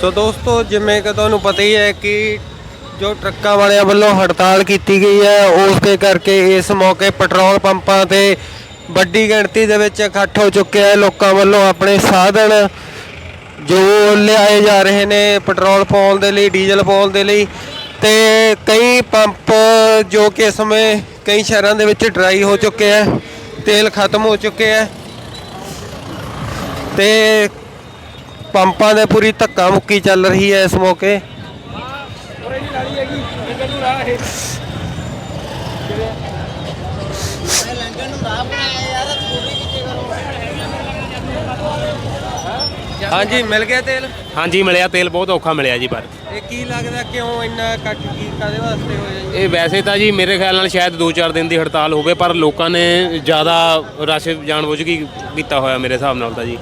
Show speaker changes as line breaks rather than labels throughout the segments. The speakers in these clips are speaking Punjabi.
ਸੋ ਦੋਸਤੋ, ਜਿਵੇਂ ਕਿ ਤੁਹਾਨੂੰ ਪਤਾ ਹੀ ਹੈ ਕਿ ਜੋ ਟਰੱਕਾਂ ਵਾਲਿਆਂ ਵੱਲੋਂ ਹੜਤਾਲ ਕੀਤੀ ਗਈ ਹੈ ਉਸ ਦੇ ਕਰਕੇ ਇਸ ਮੌਕੇ ਪੈਟਰੋਲ ਪੰਪਾਂ ਤੇ ਵੱਡੀ ਗਿਣਤੀ ਦੇ ਵਿੱਚ ਇਕੱਠ ਹੋ ਚੁੱਕਿਆ ਹੈ। ਲੋਕਾਂ ਵੱਲੋਂ ਆਪਣੇ ਸਾਧਨ ਜੋ ਲਿਆਏ ਜਾ ਰਹੇ ਨੇ, ਪੈਟਰੋਲ ਪਾਉਣ ਦੇ ਲਈ, ਡੀਜ਼ਲ ਪਾਉਣ ਦੇ ਲਈ ਤੇ ਕਈ ਪੰਪ ਜੋ ਕਿ ਇਸ ਸਮੇਂ ਕਈ ਸ਼ਹਿਰਾਂ ਦੇ ਵਿੱਚ ਡਰਾਈ ਹੋ ਚੁੱਕੇ ਹੈ, ਤੇਲ ਖਤਮ ਹੋ ਚੁੱਕੇ ਹੈ ਤੇ ਪੰਪਾਂ ਦੇ ਪੂਰੀ ਧੱਕਾ ਮੁੱਕੀ ਚੱਲ ਰਹੀ ਹੈ ਇਸ ਮੌਕੇ। ਹਾਂਜੀ ਮਿਲ ਗਿਆ ਤੇਲ?
ਹਾਂਜੀ ਮਿਲਿਆ ਤੇਲ ਬਹੁਤ ਔਖਾ ਮਿਲਿਆ ਜੀ ਪਰ।
ਇਹ ਕੀ ਲੱਗਦਾ ਕਿਉਂ ਇੰਨਾ ਕੱਟ ਕੀ ਕਾਦੇ ਵਾਸਤੇ ਹੋਇਆ ਜੀ?
ਇਹ ਵੈਸੇ ਤਾਂ ਜੀ ਮੇਰੇ ਖਿਆਲ ਨਾਲ ਸ਼ਾਇਦ 2-4 ਦਿਨ ਦੀ ਹੜਤਾਲ ਹੋਵੇ ਪਰ ਲੋਕਾਂ ਨੇ ਜ਼ਿਆਦਾ ਰਸ਼ ਜਾਣਬੁੱਝ ਕੇ ਕੀਤਾ ਹੋਇਆ ਮੇਰੇ ਹਿਸਾਬ ਨਾਲ ਤਾਂ ਜੀ।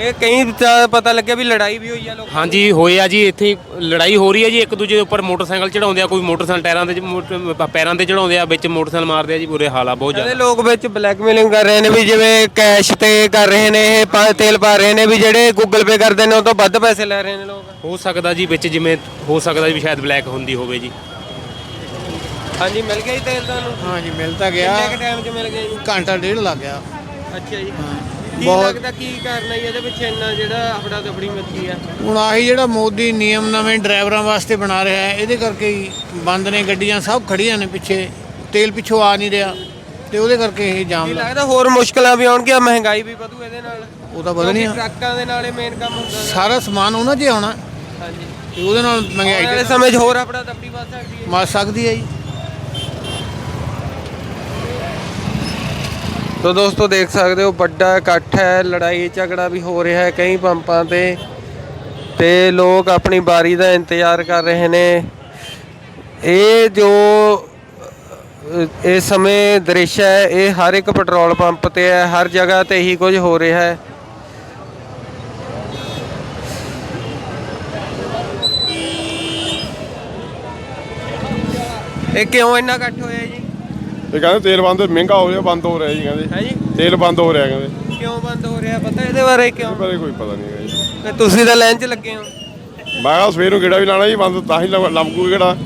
ਇਹ ਕਈ ਤਾਂ ਪਤਾ ਲੱਗਿਆ ਵੀ ਲੜਾਈ ਵੀ ਹੋਈ ਆ ਲੋਕ
ਹਾਂਜੀ ਹੋਏ ਆ ਜੀ ਇੱਥੇ ਹੀ ਲੜਾਈ ਹੋ ਰਹੀ ਹੈ ਜੀ ਇੱਕ ਦੂਜੇ ਦੇ ਉੱਪਰ ਮੋਟਰਸਾਈਕਲ ਚੜਾਉਂਦੇ ਆ ਕੋਈ ਮੋਟਰਸਾਈਕਲ ਟਾਇਰਾਂ ਤੇ ਪੈਰਾਂ ਤੇ ਚੜਾਉਂਦੇ ਆ ਵਿੱਚ ਮੋਟਰਸਾਈਕਲ ਮਾਰਦੇ ਆ ਜੀ ਬੁਰੇ ਹਾਲ ਆ ਬਹੁਤ ਜ਼ਿਆਦਾ।
ਲੋਕ ਵਿੱਚ ਬਲੈਕਮੇਲਿੰਗ ਕਰ ਰਹੇ ਨੇ ਵੀ ਜਿਵੇਂ ਕੈਸ਼ ਤੇ ਕਰ ਰਹੇ ਨੇ ਇਹ ਪਾ- ਤੇਲ ਪਾ ਰਹੇ ਨੇ ਵੀ ਜਿਹੜੇ ਗੂਗਲ ਪੇ ਕਰਦੇ ਨੇ ਉਹ ਤੋਂ ਵੱਧ ਪੈਸੇ ਲੈ ਰਹੇ ਨੇ ਲੋਕ।
ਹੋ ਸਕਦਾ ਜੀ ਵਿੱਚ ਜਿਵੇਂ ਹੋ ਸਕਦਾ ਵੀ ਸ਼ਾਇਦ ਬਲੈਕ ਹੁੰਦੀ ਹੋਵੇ ਜੀ।
ਹਾਂਜੀ ਮਿਲ ਗਿਆ ਜੀ ਤੇਲ ਤੁਹਾਨੂੰ?
ਹਾਂਜੀ ਮਿਲ ਤਾਂ ਗਿਆ।
ਕਿੰਨੇ ਕ ਟਾਈਮ 'ਚ ਮਿਲ ਗਿਆ ਜੀ?
ਘੰਟਾ ਡੇਢ ਲੱਗ ਗਿਆ।
ਅੱਛਾ ਜੀ। ਕੀ
ਬਹੁਤ-
ਲੱਗਦਾ ਕੀ ਕਰਨਾ ਜੀ? ਇਹਦੇ ਪਿੱਛੇ ਇੰਨਾ ਜਿਹੜਾ ਆਪਣਾ ਦਫੜੀ ਮੱਚੀ ਆ।
ਹੁਣ ਆਹੀ ਜਿਹੜਾ ਮੋਦੀ ਨਿਯਮ ਨਵੇਂ ਡਰਾਈਵਰਾਂ ਵਾਸਤੇ ਬਣਾ ਰਿਹਾ ਹੈ ਇਹਦੇ ਕਰਕੇ ਹੀ ਬੰਦ ਨੇ ਗੱਡੀਆਂ ਸਭ ਖੜੀਆਂ ਨੇ ਪਿੱਛੇ ਤੇਲ ਪਿੱਛੋਂ ਆ ਨਹੀਂ ਰਿਹਾ ਤੇ ਉਹਦੇ ਕਰਕੇ ਇਹ ਜਾਮ
ਕੀ
ਲੱਗ
ਲੱਗਦਾ ਹੋਰ ਮੁਸ਼ਕਲਾਂ ਵੀ ਆਉਣਗੀਆਂ ਮਹਿੰਗਾਈ ਵੀ ਵਧੂ ਇਹਦੇ ਨਾਲ?
ਉਹ ਤਾਂ ਵਧਣੀ ਆ।
ਕਿਉਂਕਿ ਟਰੱਕਾਂ ਦੇ ਨਾਲੇ ਮੇਨ ਕੰਮ ਹੁੰਦਾ
ਸਾਰਾ ਸਮਾਨ ਉਹਨਾਂ 'ਚ ਹੀ ਆਉਣਾ।
ਹਾਂਜੀ।
ਤੇ ਉਹਦੇ ਨਾਲ ਮਹਿੰਗਾਈ
ਅਗਲੇ
ਤੇ
ਸਮੇਂ 'ਚ ਹੋਰ ਆਪਣਾ ਦਫੜੀ ਵੱਧ ਸਕਦੀ ਹੈ
ਮਚ ਸਕਦੀ ਹੈ ਜੀ।
ਤੋ ਦੋਸਤੋ ਦੇਖ ਸਕਦੇ ਹੋ ਵੱਡਾ ਇਕੱਠ ਹੈ ਲੜਾਈ ਝਗੜਾ ਵੀ ਹੋ ਰਿਹਾ ਹੈ ਕਈ ਪੰਪਾਂ ਤੇ ਤੇ ਲੋਕ ਆਪਣੀ ਬਾਰੀ ਦਾ ਇੰਤਜ਼ਾਰ ਕਰ ਰਹੇ ਨੇ। ਇਹ ਜੋ ਅ, ਇਸ ਸਮੇਂ ਦ੍ਰਿਸ਼ ਹੈ ਇਹ ਹਰ ਇੱਕ ਪੈਟਰੋਲ ਪੰਪ ਤੇ ਹੈ ਹਰ ਜਗ੍ਹਾ ਤੇ ਹੀ ਕੁਝ ਹੋ ਰਿਹਾ ਹੈ। ਇਹ ਕਿਉਂ ਇੰਨਾ ਇਕੱਠ ਹੋਇਆ ਜੀ?
ਇਹ ਕਹਿੰਦੇ ਤੇਲ ਬੰਦ ਮਹਿੰਗਾ ਹੋ ਰਿਹਾ ਬੰਦ ਹੋ ਰਿਹਾ ਜੀ ਕਹਿੰਦੇ।
ਹੈ ਜੀ?
ਤੇਲ ਬੰਦ ਹੋ ਰਿਹਾ ਕਹਿੰਦੇ।
ਕਿਉਂ ਬੰਦ ਹੋ ਰਿਹਾ? ਪਤਾ ਇਹਦੇ ਬਾਰੇ ਕਿਉਂ?
ਬਾਰੇ ਕੋਈ ਪਤਾ ਨਹੀਂ ਹੈਗਾ ਜੀ।
ਤੇ ਤੁਸੀਂ ਤਾਂ ਲਾਈਨ 'ਚ ਲੱਗੇ ਹੋ।
ਮੈਂ ਕਿਹਾ ਸਵੇਰ ਨੂੰ ਗੇੜਾ ਵੀ ਲਾਣਾ ਜੀ ਬੰਦ ਤਾਂ ਹੀ ਲੰਬੂ ਕਿਹੜਾ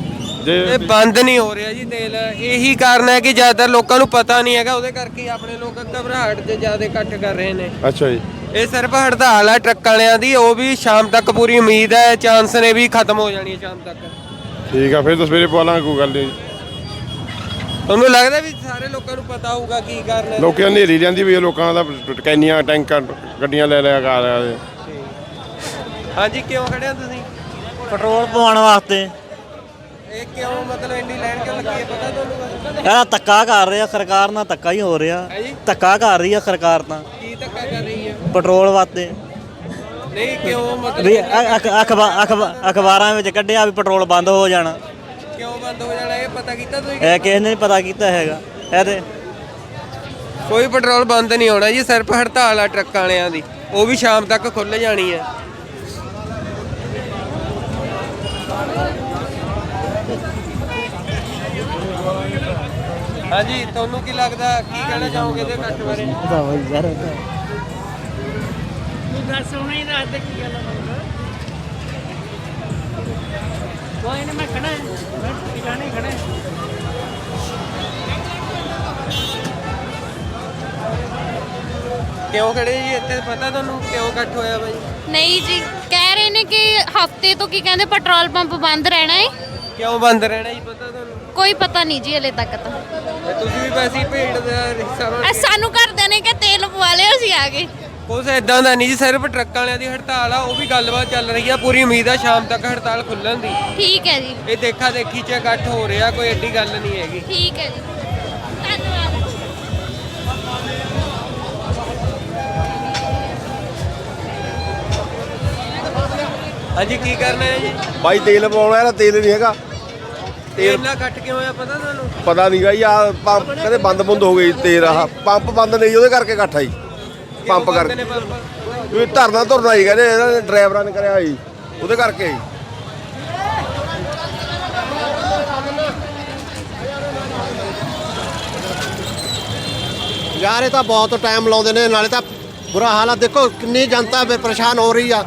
ਜੇ
ਇਹ ਬੰਦ ਨਹੀਂ ਹੋ ਰਿਹਾ ਜੀ ਤੇਲ। ਇਹੀ ਕਾਰਨ ਹੈ ਕਿ ਜ਼ਿਆਦਾਤਰ ਲੋਕਾਂ ਨੂੰ ਪਤਾ ਨਹੀਂ ਹੈਗਾ ਉਹਦੇ ਕਰਕੇ ਹੀ ਆਪਣੇ ਲੋਕ ਘਬਰਾਹਟ 'ਚ ਜ਼ਿਆਦਾ ਇਕੱਠ ਕਰ ਰਹੇ ਨੇ।
ਅੱਛਾ ਜੀ।
ਇਹ ਸਿਰਫ ਹੜਤਾਲ ਹੈ ਟਰੱਕ ਵਾਲਿਆਂ ਦੀ ਉਹ ਵੀ ਸ਼ਾਮ ਤੱਕ ਪੂਰੀ ਉਮੀਦ ਹੈ ਚਾਂਸ ਨੇ ਵੀ ਖਤਮ ਹੋ ਜਾਣੀ ਹੈ ਸ਼ਾਮ ਤੱਕ।
ਠੀਕ ਆ ਫਿਰ ਤਾਂ ਸਵੇਰੇ ਪਵਾ ਲਾਂਗੇ ਕੋਈ ਗੱਲ ਨਹੀਂ।
ਤੁਹਾਨੂੰ ਲੱਗਦਾ ਵੀ ਸਾਰੇ ਲੋਕਾਂ ਨੂੰ ਪਤਾ ਹੋਊਗਾ ਕੀ ਕਾਰਨ ਹੈ?
ਲੋਕਾਂ ਨੇ ਹਨੇਰੀ ਜਾਂਦੀ ਵੀ ਇਹ ਲੋਕਾਂ ਦਾ ਕੈਨੀਆਂ ਟੈਂਕਾਂ ਗੱਡੀਆਂ ਲੈ ਲਿਆ ਕਰ ਰਿਹਾ ਜੀ
ਹਾਂਜੀ ਕਿਉਂ ਖੜੇ ਹੋ ਤੁਸੀਂ?
ਪੈਟਰੋਲ ਪਵਾਉਣ ਵਾਸਤੇ।
ਇਹ ਕਿਉਂ ਮਤਲਬ ਇੰਨੀ ਲਾਈਨ ਕਿਉਂ ਲੱਗੀ ਹੈ? ਪਤਾ ਤੁਹਾਨੂੰ
ਯਾਰ ਧੱਕਾ ਕਰ ਰਿਹਾ ਸਰਕਾਰ ਨਾਲ ਧੱਕਾ ਹੀ ਹੋ ਰਿਹਾ।
ਹੈ ਜੀ?
ਧੱਕਾ ਕਰ ਰਹੀ ਆ ਸਰਕਾਰ ਤਾਂ।
ਕੀ ਧੱਕਾ ਕਰ ਰਹੀ ਹੈ?
ਪੈਟਰੋਲ ਵਾਸਤੇ।
ਨਹੀਂ ਕਿਉਂ ਮਤਲਬ
ਵੀ ਅ- ਅਖ- ਅਖਬਾ- ਅਖਬਾ- ਅਖਬਾਰਾਂ ਵਿੱਚ ਕੱਢਿਆ ਵੀ ਪੈਟਰੋਲ ਬੰਦ ਹੋ ਜਾਣਾ।
ਬੰਦ ਹੋ ਜਾਣਾ ਇਹ ਪਤਾ ਕੀਤਾ ਤੁਸੀਂ
ਇਹ ਕਿਸੇ ਨੇ ਪਤਾ ਕੀਤਾ ਹੈਗਾ। ਇਹ ਤੇ
ਕੋਈ ਪੈਟਰੋਲ ਬੰਦ ਨਹੀਂ ਹੋਣਾ ਜੀ ਸਿਰਫ ਹੜਤਾਲ ਆ ਟਰੱਕਾਂ ਵਾਲਿਆਂ ਦੀ। ਉਹ ਵੀ ਸ਼ਾਮ ਤੱਕ ਖੁੱਲ ਜਾਣੀ ਹੈ ਹਾਂਜੀ ਤੁਹਾਨੂੰ ਕੀ ਲੱਗਦਾ ਕੀ ਕਹਿਣਾ ਚਾਹੋਗੇ ਇਹਦੇ ਇਕੱਠ ਬਾਰੇ?
ਕੋਈ ਨਹੀਂ ਮੈਂ ਖੜਾ ਮੈਂ ਟਿਕਾਣੇ ਖੜਾ
ਕਿਉਂ ਖੜੇ ਜੀ? ਇੱਥੇ ਪਤਾ ਤੁਹਾਨੂੰ ਕਿਉਂ ਇਕੱਠ ਹੋਇਆ ਬਾਈ?
ਨਹੀਂ ਜੀ ਕਹਿ ਰਹੇ ਨੇ ਕਿ ਹਫ਼ਤੇ ਤੋਂ ਕੀ ਕਹਿੰਦੇ ਪੈਟਰੋਲ ਪੰਪ ਬੰਦ ਰਹਿਣਾ ਹੈ
ਕਿਉਂ ਬੰਦ ਰਹਿਣਾ ਜੀ ਪਤਾ ਤੁਹਾਨੂੰ?
ਕੋਈ ਪਤਾ ਨਹੀਂ ਜੀ ਹਲੇ ਤੱਕ ਤਾਂ।
ਤੇ ਤੁਸੀਂ ਵੀ ਵੈਸੇ ਹੀ ਭੀੜ ਦਾ ਹਿੱਸਾ ਬਣ
ਅ ਸਾਨੂੰ ਘਰਦਿਆਂ ਨੇ ਕਿ ਤੇਲ ਪਵਾ ਲਿਓ ਅਸੀਂ ਆ ਗਏ।
ਕੁਛ ਇਦਾਂ ਦਾ ਨਹੀਂ ਜੀ ਸਿਰਫ ਟਰੱਕਾਂ ਵਾਲਿਆਂ ਦੀ ਹੜਤਾਲ ਆ ਉਹ ਵੀ ਗੱਲਬਾਤ ਚੱਲ ਰਹੀ ਆ ਪੂਰੀ ਉਮੀਦ ਆ ਸ਼ਾਮ ਤੱਕ ਹੜਤਾਲ ਖੁੱਲਣ ਦੀ।
ਠੀਕ ਹੈ ਜੀ।
ਇਹ ਦੇਖਾ ਦੇਖੀ ਚ ਇਕੱਠ ਹੋ ਰਿਹਾ ਕੋਈ ਐਡੀ ਗੱਲ ਨਹੀਂ ਹੈਗੀ।
ਠੀਕ ਹੈ ਜੀ। ਧੰਨਵਾਦ।
ਹਾਂਜੀ ਕੀ ਕਰਨਾ ਹੈ ਜੀ?
ਬਾਈ ਤੇਲ ਪਵਾਉਣਾ ਇਹਦਾ ਤੇਲ ਨਹੀਂ ਹੈਗਾ।
ਤੇਲ ਇੰਨਾ ਇਕੱਠ ਕਿਉਂ ਹੋਇਆ ਪਤਾ ਤੁਹਾਨੂੰ?
ਪਤਾ ਨਹੀਂ ਗਈ ਆ ਪੰਪ ਕਹਿੰਦੇ ਬੰਦ ਬੰਦ ਹੋ ਗਈ ਤੇਲ ਆਹ ਪੰਪ ਬੰਦ ਨਹੀਂ ਉਹਦੇ ਕਰਕੇ ਇਕੱਠਾ ਹੀ ਪੰਪ ਕਰਕੇ? ਵੀ ਧਰਨਾ ਧੁਰਨਾ ਹੀ ਕਹਿੰਦੇ ਇਹਨਾਂ ਨੇ ਡਰਾਈਵਰਾਂ ਨੇ ਕਰਿਆ ਜੀ ਉਹਦੇ ਕਰਕੇ ਹੀ।
ਯਾਰ ਇਹ ਤਾਂ ਬਹੁਤ ਟਾਈਮ ਲਾਉਂਦੇ ਨੇ ਨਾਲੇ ਤਾਂ ਬੁਰਾ ਹਾਲ ਆ। ਦੇਖੋ ਕਿੰਨੀ ਜਨਤਾ ਪਰੇਸ਼ਾਨ ਹੋ ਰਹੀ ਆ।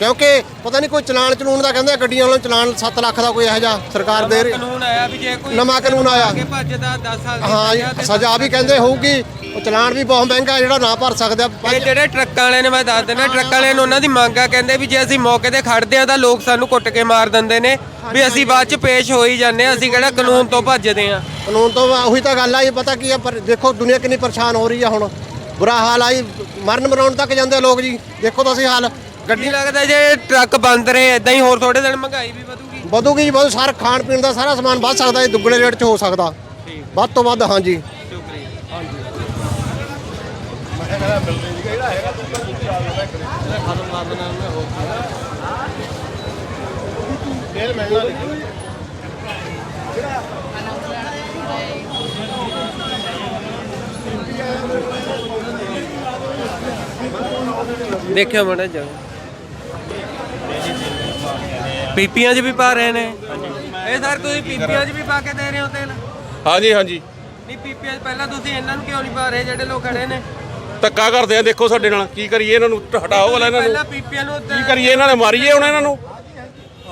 ਕਿਉਂਕਿ ਪਤਾ ਨਹੀਂ ਕੋਈ ਚਲਾਨ ਚਲੂਣ ਦਾ ਕਹਿੰਦੇ ਆ, ਗੱਡੀਆਂ ਵਾਲਾ ਚਲਾਨ 7 ਲੱਖ ਦਾ ਕੋਈ ਇਹੋ ਜਿਹਾ ਸਰਕਾਰ ਦੇ ਰਹੀ
ਕਾਨੂੰਨ ਆਇਆ ਵੀ ਜੇ ਕੋਈ
ਨਵਾਂ ਕਾਨੂੰਨ ਆਇਆ।
ਅੱਗੇ ਭੱਜਦਾ 10 ਸਾਲ ਦੀ
ਹਾਂ
ਸਜ਼ਾ ਤੇ
ਸਜ਼ਾ ਵੀ ਕਹਿੰਦੇ ਹੋਊਗੀ। ਉਹ ਚਲਾਨ ਵੀ ਬਹੁਤ ਮਹਿੰਗਾ ਜਿਹੜਾ ਨਾ ਭਰ ਸਕਦਾ
ਇਹ ਜਿਹੜੇ ਟਰੱਕਾਂ ਵਾਲੇ ਨੇ ਮੈਂ ਦੱਸ ਦਿੰਦਾ ਟਰੱਕਾਂ ਵਾਲਿਆਂ ਨੂੰ ਉਹਨਾਂ ਦੀ ਮੰਗ ਆ ਕਹਿੰਦੇ ਵੀ ਜੇ ਅਸੀਂ ਮੌਕੇ ਤੇ ਖੜਦੇ ਆ ਤਾਂ ਲੋਕ ਸਾਨੂੰ ਕੁੱਟ ਕੇ ਮਾਰ ਦਿੰਦੇ ਨੇ ਵੀ ਅਸੀਂ ਬਾਅਦ ਚ ਪੇਸ਼ ਹੋ ਹੀ ਜਾਂਦੇ ਆ ਅਸੀਂ ਕਿਹੜਾ ਕਾਨੂੰਨ ਤੋਂ ਭੱਜਦੇ ਆ।
ਕਾਨੂੰਨ ਤੋਂ ਉਹੀ ਤਾਂ ਗੱਲ ਆ ਇਹ ਪਤਾ ਕੀ ਆ ਪਰ ਦੇਖੋ ਦੁਨੀਆ ਕਿੰਨੀ ਪਰੇਸ਼ਾਨ ਹੋ ਰਹੀ ਆ ਹੁਣ। ਬੁਰਾ ਹਾਲ ਆਈ ਮਰਨ ਮਰਾਉਣ ਤੱਕ ਜਾਂਦੇ ਆ ਲੋਕ ਜੀ ਦੇਖੋ ਤੁਸੀਂ ਹਾਲ।
ਗੱਡੀ ਲੱਗਦਾ ਜੇ ਟਰੱਕ ਬੰਦ ਰਹੇ ਇਦਾਂ ਹੀ ਹੋਰ ਥੋੜੇ ਦਿਨ ਮਹਿੰਗਾਈ ਵੀ ਵਧੂਗੀ।
ਵਧੂਗੀ ਜੀ ਬਹੁਤ ਸਾਰਾ ਖਾਣ ਪੀਣ ਦਾ ਸਾਰਾ ਸਮਾਨ ਵੱਧ ਸਕਦਾ ਇਹ ਦੁੱਗਣੇ ਰੇਟ 'ਚ ਹੋ ਸਕਦਾ। ਵੱਧ ਤੋਂ ਵੱਧ ਹਾਂਜੀ।
ਦੇਖਿਓ ਮੜਾ ਜਾ ਪੀਪੀਆਂ 'ਚ ਵੀ ਪਾ ਰਹੇ ਨੇ। ਇਹ ਸਰ ਤੁਸੀਂ ਪੀਪੀਆਂ 'ਚ ਵੀ ਪਾ ਕੇ ਦੇ ਰਹੇ ਹੋ ਤੇਲ?
ਹਾਂਜੀ ਹਾਂਜੀ।
ਨਹੀਂ ਪੀਪੀਆਂ 'ਚ ਪਹਿਲਾਂ ਤੁਸੀਂ ਇਹਨਾਂ ਨੂੰ ਕਿਉਂ ਨਹੀਂ ਪਾ ਰਹੇ ਜਿਹੜੇ ਲੋਕ ਖੜੇ ਨੇ?
ਧੱਕਾ ਕਰਦੇ ਆ ਦੇਖੋ ਸਾਡੇ ਨਾਲ। ਕੀ ਕਰੀਏ ਇਹਨਾਂ ਨੂੰ? ਹਟਾਓ ਵਾਲਾ ਇਹਨਾਂ
ਪਹਿਲਾਂ
ਨੂੰ
ਪੀਪੀਆਂ ਨੂੰ
ਕੀ ਕਰੀਏ ਇਹਨਾਂ ਨੇ? ਮਾਰੀਏ ਹੁਣ ਇਹਨਾਂ ਨੂੰ।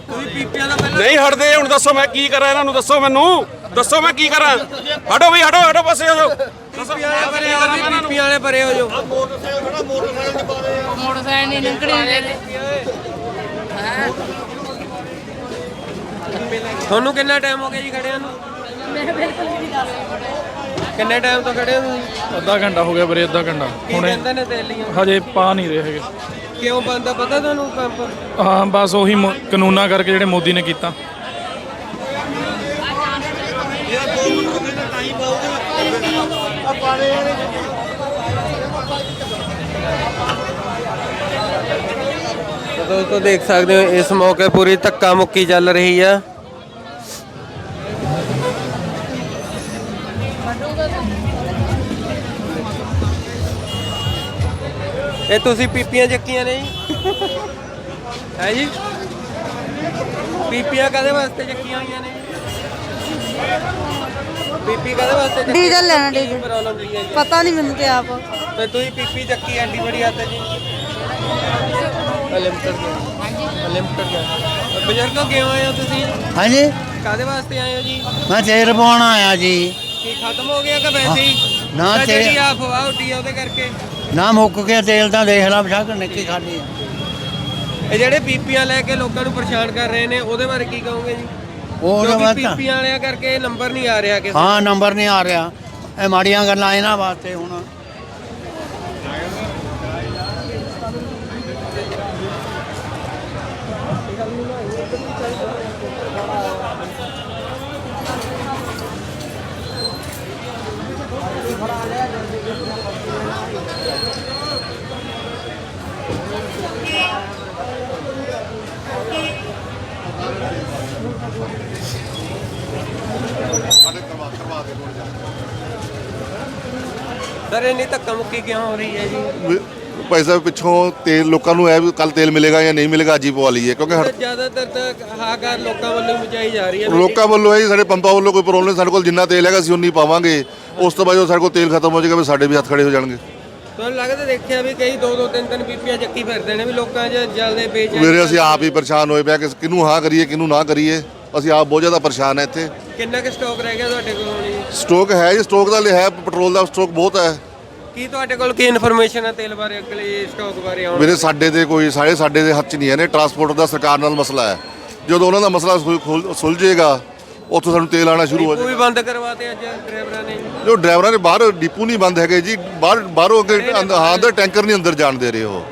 ਤੁਸੀਂ ਪੀਪੀਆਂ ਦਾ ਪਹਿਲਾਂ
ਨਹੀਂ ਹਟਦੇ ਹੁਣ ਦੱਸੋ ਮੈਂ ਕੀ ਕਰਾਂ ਇਹਨਾਂ ਨੂੰ? ਦੱਸੋ ਮੈਨੂੰ। ਦੱਸੋ ਮੈਂ ਕੀ ਕਰਾਂ? ਹਟੋ ਵੀ ਹਟੋ ਹਟੋ ਪਾਸੇ ਹੋ ਜਾਓ। ਦੱਸੋ।
ਪੀਪੀਆਂ ਵਾਲੇ ਭਰੇ ਹੋ ਜੀ ਪੀਪੀਆਂ ਵਾਲੇ ਭਰੇ ਹੋ ਜੋ
ਮੋਟਰਸਾਈਕਲ ਨਹੀਂ ਨਿਕੜੇ
ਤੁਹਾਨੂੰ ਕਿੰਨਾ ਟਾਈਮ ਹੋ ਗਿਆ ਜੀ ਖੜਿਆਂ ਨੂੰ? ਕਿੰਨੇ ਟਾਈਮ ਤੋਂ ਖੜੇ ਹੋ ਤੁਸੀਂ?
ਅੱਧਾ ਘੰਟਾ ਹੋ ਗਿਆ ਵੀਰੇ ਅੱਧਾ ਘੰਟਾ।
ਕੀ
ਹੁਣੇ
ਕਹਿੰਦੇ ਨੇ ਤੇਲੀਆਂ?
ਹਜੇ ਪਾ ਨਹੀਂ ਰਹੇ ਹੈਗੇ।
ਕਿਉਂ ਬੰਦ ਪਤਾ ਤੁਹਾਨੂੰ ਪੰਪ?
ਹਾਂ ਬਸ ਉਹੀ ਮੋ- ਕਾਨੂੰਨਾਂ ਕਰਕੇ ਜਿਹੜੇ ਮੋਦੀ ਨੇ ਕੀਤਾ।
ਦੋਸਤੋ ਦੇਖ ਸਕਦੇ ਹੋ ਇਸ ਮੌਕੇ ਪੂਰੀ ਧੱਕਾ ਮੁੱਕੀ ਚੱਲ ਰਹੀ ਆ। ਇਹ ਤੁਸੀਂ ਪੀਪੀਆਂ ਚੱਕੀਆਂ ਨੇ ਜੀ? ਹੈ ਜੀ? ਪੀਪੀਆਂ ਕਦੇ ਵਾਸਤੇ ਚੱਕੀਆਂ ਹੋਈਆਂ ਨੇ ਪੀਪੀ ਕਦੇ ਵਾਸਤੇ ਚੱਕੀ
ਡੀਜ਼ਲ ਲੈਣਾ
ਕੀ
ਡੀਜ਼ਲ।
ਪ੍ਰੋਬਲਮ ਕੀ ਹੈ ਜੀ।
ਪਤਾ ਨਹੀਂ ਮੈਨੂੰ ਤੇ ਆਪ।
ਤੇ ਤੁਸੀਂ ਪੀਪੀ ਚੱਕੀ ਐਡੀ ਬੜੀ ਹੱਥ ਹੈ ਬਜ਼ੁਰਗੋ ਕਿਉਂ ਆਏ ਹੋ ਤੁਸੀਂ?
ਹਾਂਜੀ।
ਕਾਦੇ ਵਾਸਤੇ ਆਏ ਹੋ ਜੀ?
ਮੈਂ ਤੇਲ ਪਵਾਉਣ ਆਇਆ ਜੀ।
ਕੀ ਖਤਮ ਹੋ ਗਿਆ ਕਿ ਵੈਸੇ ਹੀ?
ਨਾ,
ਤਾਂ
ਤੇਲ-
ਜਿਹੜੀ ਆ ਫਵਾ ਉੱਡੀ ਆ ਉਹਦੇ ਕਰਕੇ।
ਨਾ ਮੁੱਕ ਗਿਆ ਤੇਲ ਤਾਂ ਦੇਖ ਲਾ ਬਸ਼ਾ ਨਿੱਕੀ ਖਾਲੀ ਆ।
ਇਹ ਜਿਹੜੇ ਪੀਪੀਆਂ ਲੈ ਕੇ ਲੋਕਾਂ ਨੂੰ ਪਰੇਸ਼ਾਨ ਕਰ ਰਹੇ ਨੇ ਉਹਦੇ ਬਾਰੇ ਕੀ ਕਹੋਗੇ ਜੀ?
ਉਹ
ਕਿਉਂਕਿ
ਬਾਤ ਤਾਂ-
ਪੀਪੀਆਂ ਵਾਲਿਆਂ ਕਰਕੇ ਨੰਬਰ ਨਹੀਂ ਆ ਰਿਹਾ ਕਿਸੇ
ਹਾਂ ਨੰਬਰ ਨਹੀਂ ਆ ਰਿਹਾ। ਇਹ ਮਾੜੀਆਂ ਗੱਲਾਂ ਇਹਨਾਂ ਵਾਸਤੇ ਹੁਣ।
ਸਰ ਇੰਨੀ ਧੱਕਾ ਮੁੱਕੀ ਕਿਉਂ ਹੋ ਰਹੀ ਹੈ ਜੀ?
ਪੈਸਾ ਪਿੱਛੋਂ ਤੇਲ ਲੋਕਾਂ ਨੂੰ ਇਹ ਕੱਲ ਤੇਲ ਮਿਲੇਗਾ ਜਾਂ ਨਹੀਂ ਮਿਲੇਗਾ ਅੱਜ ਹੀ ਪਵਾ ਲਈਏ ਕਿਉਂਕਿ ਹਰ
ਜ਼ਿਆਦਾਤਰ ਤਾਂ ਹਾਕਾਰ ਲੋਕਾਂ ਵੱਲੋਂ ਹੀ ਮਚਾਈ ਜਾ ਰਹੀ ਹੈ
ਲੋਕਾਂ ਵੱਲੋਂ ਇਹ ਸਾਡੇ ਪੰਪਾਂ ਵੱਲੋਂ ਕੋਈ ਪ੍ਰੋਬਲਮ ਨਹੀਂ ਸਾਡੇ ਕੋਲ ਜਿੰਨਾ ਤੇਲ ਹੈਗਾ ਅਸੀਂ ਉਨੀ ਪਾਵਾਂਗੇ। ਉਸ ਤੋਂ ਬਾਅਦ ਜਦੋਂ ਸਾਡੇ ਕੋਲ ਤੇਲ ਖਤਮ ਹੋ ਜਾਏਗਾ ਵੀ ਸਾਡੇ ਵੀ ਹੱਥ ਖੜੇ ਹੋ ਜਾਣਗੇ।
ਤੁਹਾਨੂੰ ਲੱਗਦਾ ਦੇਖਿਆ ਵੀ ਕਈ ਦੋ ਦੋ ਤਿੰਨ ਤਿੰਨ ਪੀਪੀਆਂ ਚੱਕੀ ਫਿਰਦੇ ਨੇ ਵੀ ਲੋਕਾਂ 'ਚ ਜਲਦੇ ਵੇਚ
ਵੀਰੇ ਅਸੀਂ ਆਪ ਹੀ ਪਰੇਸ਼ਾਨ ਹੋਏ ਪਿਆ ਕਿ ਕਿਹਨੂੰ ਹਾਂ ਕਰੀਏ ਕਿਹਨੂੰ ਨਾ ਕਰੀਏ। ਅਸੀਂ ਆਪ ਬਹੁਤ ਜ਼ਿਆਦਾ ਪਰੇਸ਼ਾਨ ਹੈ ਇੱਥੇ।
ਕਿੰਨਾ ਕੁ ਸਟਾਕ ਰਹਿ ਗਿਆ ਤੁਹਾਡੇ ਕੋਲ ਹੁਣ ਜੀ?
ਸਟਾਕ ਹੈ ਜੀ ਸਟਾਕ ਦਾ ਲਿਆ ਪੈਟਰੋਲ ਦਾ ਸਟਾਕ ਬਹੁਤ ਹੈ।
ਕੀ ਤੁਹਾਡੇ ਕੋਲ ਕੀ ਇਨਫੋਰਮੇਸ਼ਨ ਹੈ ਤੇਲ ਬਾਰੇ ਅਗਲੇ ਸਟਾਕ ਬਾਰੇ ਆਉਣ
ਵੀਰੇ ਸਾਡੇ ਦੇ ਕੋਈ ਸਾਰੇ ਸਾਡੇ ਦੇ ਹੱਥ 'ਚ ਨਹੀਂ ਹੈ ਨੇ ਟਰਾਂਸਪੋਰਟ ਦਾ ਸਰਕਾਰ ਨਾਲ ਮਸਲਾ ਹੈ। ਜਦੋਂ ਉਹਨਾਂ ਦਾ ਮਸਲਾ ਸੁਲ- ਖੁਲ- ਸੁਲਝੇਗਾ ਉੱਥੋਂ ਸਾਨੂੰ ਤੇਲ ਆਣਾ ਸ਼ੁਰੂ ਹੋ ਜਾਏਗਾ
ਵੀ ਬੰਦ ਕਰਵਾਤੇ ਅੱਜ ਡਰਾਈਵਰਾਂ ਨੇ।
ਜੋ ਡਰਾਈਵਰਾਂ ਨੇ ਬਾਹਰ ਡਿਪੂ ਨਹੀਂ ਬੰਦ ਹੈਗੇ ਜੀ ਬਾਹਰ ਬਾਹਰੋਂ ਅੱਗੇ ਅੰਦਰ- ਹਾਂ ਅੰਦਰ ਟੈਂਕਰ ਨਹੀਂ ਅੰਦਰ ਜਾਣ ਦੇ ਰਹੇ ਉਹ।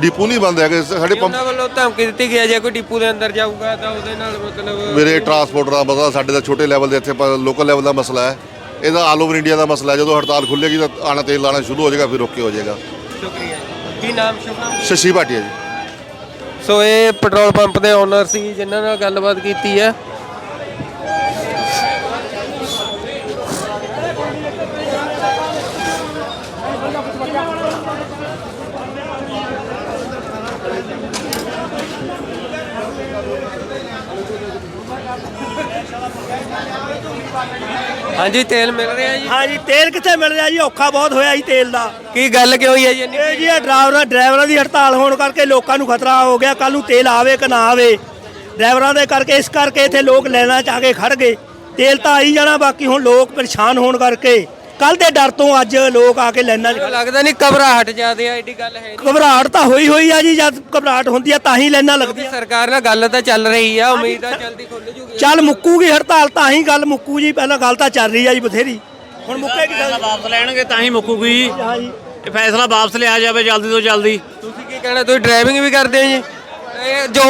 ਡਿਪੂ ਨਹੀਂ ਬੰਦ ਹੈਗੇ ਸਾਡੇ ਪੰਪ
ਉਹਨਾਂ ਵੱਲੋਂ ਧਮਕੀ ਦਿੱਤੀ ਗਈ ਹੈ ਜੇ ਕੋਈ ਡਿਪੂ ਦੇ ਅੰਦਰ ਜਾਊਗਾ ਤਾਂ ਉਹਦੇ ਨਾਲ ਮਤਲਬ
ਮੇਰੇ ਟਰਾਂਸਪੋਰਟ ਦਾ ਮਸਲਾ ਸਾਡੇ ਦਾ ਛੋਟੇ ਲੈਵਲ ਦੇ ਇੱਥੇ ਲੋਕਲ ਲੈਵਲ ਦਾ ਮਸਲਾ ਹੈ। ਇਹਦਾ ਆਲ ਓਵਰ ਇੰਡੀਆ ਦਾ ਮਸਲਾ ਹੈ ਜਦੋਂ ਹੜਤਾਲ ਖੁੱਲੇਗੀ ਤਾਂ ਆਣਾ ਤੇਲ ਆਣਾ ਸ਼ੁਰੂ ਹੋ ਜਾਏਗਾ ਫਿਰ ਓਕੇ ਹੋ ਜਾਏਗਾ।
ਸ਼ੁਕਰੀਆ। ਕੀ ਨਾਮ ਸ਼ੁਭ ਨਾਮ?
ਸ਼ਸ਼ੀ ਭਾਟੀਆ ਜੀ।
ਸੋ ਇਹ ਪੈਟਰੋਲ ਪੰਪ ਦੇ ਓਨਰ ਸੀ ਜਿਨ੍ਹਾਂ ਨਾਲ ਗੱਲਬਾਤ ਕੀਤੀ ਹੈ। ਹਾਂਜੀ ਤੇਲ ਮਿਲ ਰਿਹਾ ਜੀ?
ਹਾਂਜੀ ਤੇਲ ਕਿੱਥੇ ਮਿਲ ਰਿਹਾ ਜੀ? ਔਖਾ ਬਹੁਤ ਹੋਇਆ ਜੀ ਤੇਲ ਦਾ।
ਕੀ ਗੱਲ ਕਿਉਂ ਹੋਈ ਹੈ ਜੀ ਇੰਨੀ?
ਇਹ ਜੀ ਇਹ ਡਰਾਈਵਰਾਂ ਡਰਾਈਵਰਾਂ ਦੀ ਹੜਤਾਲ ਹੋਣ ਕਰਕੇ ਲੋਕਾਂ ਨੂੰ ਖਤਰਾ ਹੋ ਗਿਆ। ਕੱਲ ਨੂੰ ਤੇਲ ਆਵੇ ਕਿ ਨਾ ਆਵੇ। ਡਰਾਈਵਰਾਂ ਦੇ ਕਰਕੇ ਇਸ ਕਰਕੇ ਇੱਥੇ ਲੋਕ ਲੈਣਾ ਚਾਹ ਕੇ ਖੜ ਗਏ। ਤੇਲ ਤਾਂ ਆਈ ਜਾਣਾ ਬਾਕੀ ਹੁਣ ਲੋਕ ਪਰੇਸ਼ਾਨ ਹੋਣ ਕਰਕੇ। ਕੱਲ ਦੇ ਡਰ ਤੋਂ ਅੱਜ ਲੋਕ ਆ ਕੇ ਲੈਣਾ
ਲੱਗਦਾ ਨਹੀਂ ਘਬਰਾਹਟ ਜ਼ਿਆਦੇ ਆ ਐਡੀ ਗੱਲ ਹੈ ਨਹੀਂ।
ਘਬਰਾਹਟ ਤਾਂ ਹੋਈ ਹੋਈ ਆ ਜੀ ਜਦ ਘਬਰਾਹਟ ਹੁੰਦੀ ਆ ਤਾਂ ਹੀ ਲੈਣਾ ਲੱਗਦੀ ਆ
ਸਰਕਾਰ ਨਾਲ ਗੱਲ ਤਾਂ ਚੱਲ ਰਹੀ ਆ ਉਮੀਦ ਆ ਜਲਦੀ ਖੁੱਲ ਜੂਗੀ।
ਚੱਲ ਮੁੱਕੂਗੀ ਹੜਤਾਲ ਤਾਂ ਹੀ ਗੱਲ ਮੁੱਕੂ ਜੀ ਪਹਿਲਾਂ ਗੱਲ ਤਾਂ ਚੱਲ ਰਹੀ ਆ ਜੀ ਬਥੇਰੀ। ਹੁਣ ਮੁੱਕੇਗੀ ਗੱਲ
ਵਾਪਸ ਲੈਣਗੇ ਤਾਂ ਹੀ ਮੁੱਕੂਗੀ। ਜੀ
ਹਾਂ ਜੀ
ਇਹ ਫੈਸਲਾ ਵਾਪਸ ਲਿਆ ਜਾਵੇ ਜਲਦੀ ਤੋਂ ਜਲਦੀ।
ਤੁਸੀਂ ਕੀ ਕਹਿਣਾ ਤੁਸੀਂ ਡਰਾਈਵਿੰਗ ਵੀ ਕਰਦੇ ਹੋ ਜੀ? ਇਹ ਜੋ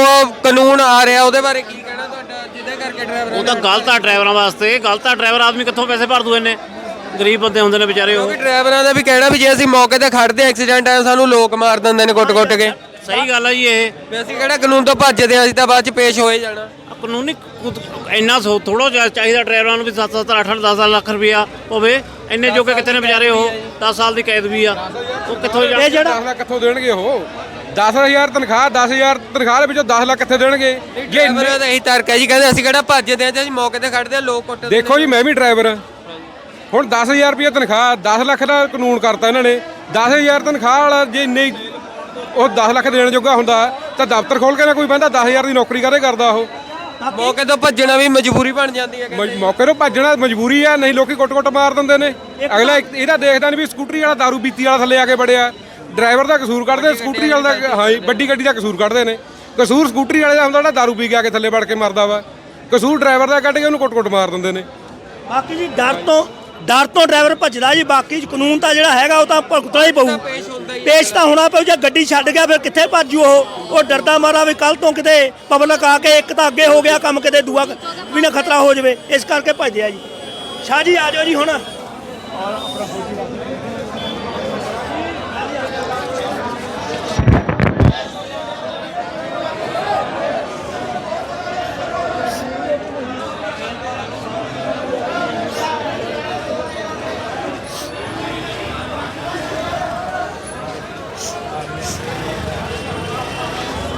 ਕਾਨੂੰਨ ਆ ਰਿਹਾ ਉਹਦੇ ਬਾਰੇ ਕੀ ਕਹਿਣਾ ਤੁਹਾਡਾ ਜਿਹਦੇ ਕਰਕੇ ਡਰਾਈਵਰ
ਉਹ ਤਾਂ ਗਲਤ ਆ ਡਰਾਈਵਰਾਂ ਵਾਸਤੇ ਗਲਤ ਆ ਡਰਾਈਵਰ ਆਦਮੀ ਕਿੱਥੋਂ ਪੈਸੇ ਭਰ ਦੂ ਇਹਨੇ? ਗਰੀਬ ਬੰਦੇ ਹੁੰਦੇ ਨੇ ਵਿਚਾਰੇ ਉਹ।
ਕਿਉਂਕਿ ਡਰਾਈਵਰਾਂ ਦਾ ਵੀ ਕਹਿਣਾ ਵੀ ਜੇ ਅਸੀਂ ਮੌਕੇ ਤੇ ਖੜਦੇ ਐਕਸੀਡੈਂਟ ਆਇਆ ਸਾਨੂੰ ਲੋਕ ਮਾਰ ਦਿੰਦੇ ਨੇ ਕੁੱਟ-ਕੁੱਟ ਕੇ।
ਸਹੀ ਗੱਲ ਆ ਜੀ ਇਹ।
ਵੀ ਅਸੀਂ ਕਿਹੜਾ ਕਾਨੂੰਨ ਤੋਂ ਭੱਜਦੇ ਆ ਅਸੀਂ ਤਾਂ ਬਾਅਦ ਚ ਪੇਸ਼ ਹੋਏ ਜਾਣਾ।
ਆਹ ਕਾਨੂੰਨੀ ਕੁਦ- ਇੰਨਾ ਥੋੜਾ ਜਿਹਾ ਚਾਹੀਦਾ ਡਰਾਈਵਰਾਂ ਨੂੰ ਵੀ 7 7 8 10 ਲੱਖ ਰੁਪਇਆ ਹੋਵੇ। ਇੰਨੇ ਜੋਗੇ ਕਿੱਥੇ ਨੇ ਵਿਚਾਰੇ ਉਹ? 10 ਸਾਲ ਦੀ ਕੈਦ ਵੀ ਆ। ਉਹ ਕਿੱਥੋਂ
ਇਹ ਜਿਹੜਾ
ਲੱਖ ਕਿੱਥੋਂ ਦੇਣਗੇ ਉਹ? 10000 ਤਨਖਾਹ 10000 ਤਨਖਾਹ ਦੇ ਵਿੱਚੋਂ 10 ਲੱਖ ਕਿੱਥੇ ਦੇਣਗੇ? ਜੇ
ਡਰਾਈਵਰਾਂ ਦਾ ਇਹੀ ਤਰਕ ਹੈ ਜੀ ਕਹਿੰਦੇ ਅਸੀਂ ਕਿਹੜਾ ਭੱਜਦੇ ਆ ਜੇ ਅਸੀਂ ਮੌਕੇ ਤੇ ਖੜਦੇ ਆ ਲੋਕ ਕੁੱਟ
ਦੇਖੋ ਜੀ ਮੈਂ ਵੀ ਡਰਾਈਵਰ ਹੁਣ 10000 ਰੁਪਏ ਤਨਖਾਹ 10 ਲੱਖ ਦਾ ਕਾਨੂੰਨ ਕਰਤਾ ਇਹਨਾਂ ਨੇ। 10000 ਤਨਖਾਹ ਵਾਲਾ ਜੇ ਇੰਨੇ ਉਹ 10 ਲੱਖ ਦੇਣ ਜੋਗਾ ਹੁੰਦਾ ਤਾਂ ਦਫ਼ਤਰ ਖੋਲ ਕੇ ਨਾ ਕੋਈ ਬੰਦਾ 10000 ਦੀ ਨੌਕਰੀ ਕਰੇ ਕਰਦਾ ਉਹ?
ਮੌਕੇ ਤੋਂ ਭੱਜਣਾ ਵੀ ਮਜਬੂਰੀ ਬਣ ਜਾਂਦੀ ਹੈ
ਮ- ਮੌਕੇ ਤੋਂ ਭੱਜਣਾ ਮਜਬੂਰੀ ਆ ਨਹੀਂ ਲੋਕੀ ਕੁੱਟ-ਕੁੱਟ ਮਾਰ ਦਿੰਦੇ ਨੇ। ਅਗਲਾ ਇਹਦਾ ਦੇਖਦਾ ਨਹੀਂ ਵੀ ਸਕੂਟਰੀ ਵਾਲਾ ਦਾਰੂ ਪੀਤੀ ਵਾਲਾ ਥੱਲੇ ਆ ਕੇ ਬੜਿਆ ਡਰਾਈਵਰ ਦਾ ਕਸੂਰ ਕੱਢਦੇ ਸਕੂਟਰੀ ਵਾਲਾ ਦਾ ਹਾਂ ਵੱਡੀ ਗੱਡੀ ਦਾ ਕਸੂਰ ਕੱਢਦੇ ਨੇ। ਕਸੂਰ ਸਕੂਟਰੀ ਵਾਲੇ ਦਾ ਹੁੰਦਾ ਜਿਹੜਾ ਦਾਰੂ ਪੀ ਕੇ ਆ ਕੇ ਥੱਲੇ ਵੜ ਕੇ ਮਰਦਾ ਵਾ। ਕਸੂਰ ਡਰਾਈਵਰ ਦਾ ਕੱਢ ਕੇ ਉਹਨੂੰ ਕੁੱਟ-ਕੁੱਟ ਮਾਰ ਦਿੰਦੇ ਨੇ।
ਬਾਕੀ ਜੀ ਡਰ ਤੋਂ ਡਰ ਤੋਂ ਡਰਾਈਵਰ ਭੱਜਦਾ ਜੀ, ਬਾਕੀ ਕਾਨੂੰਨ ਤਾਂ ਜਿਹੜਾ ਹੈਗਾ ਉਹ ਤਾਂ ਭੁਗਤਣਾ ਹੀ ਪਊ। ਪੇਸ਼ ਤਾਂ ਹੋਣਾ ਪਊ ਜੇ ਗੱਡੀ ਛੱਡ ਗਿਆ, ਫਿਰ ਕਿੱਥੇ ਭੱਜੂ ਉਹ? ਉਹ ਡਰਦਾ ਮਾਰਾ ਵੀ ਕੱਲ ਤੋਂ ਕਿਤੇ ਪਬਲਿਕ ਆ ਕੇ ਇੱਕ ਤਾਂ ਅੱਗੇ ਹੋ ਗਿਆ ਕੰਮ ਕਿਤੇ, ਦੂਆ ਵੀ ਨਾ ਖਤਰਾ ਹੋ ਜਾਵੇ। ਇਸ ਕਰਕੇ ਭੱਜਿਆ ਜੀ। ਸ਼ਾਹ ਜੀ, ਆ ਜਾਓ ਜੀ ਹੁਣ।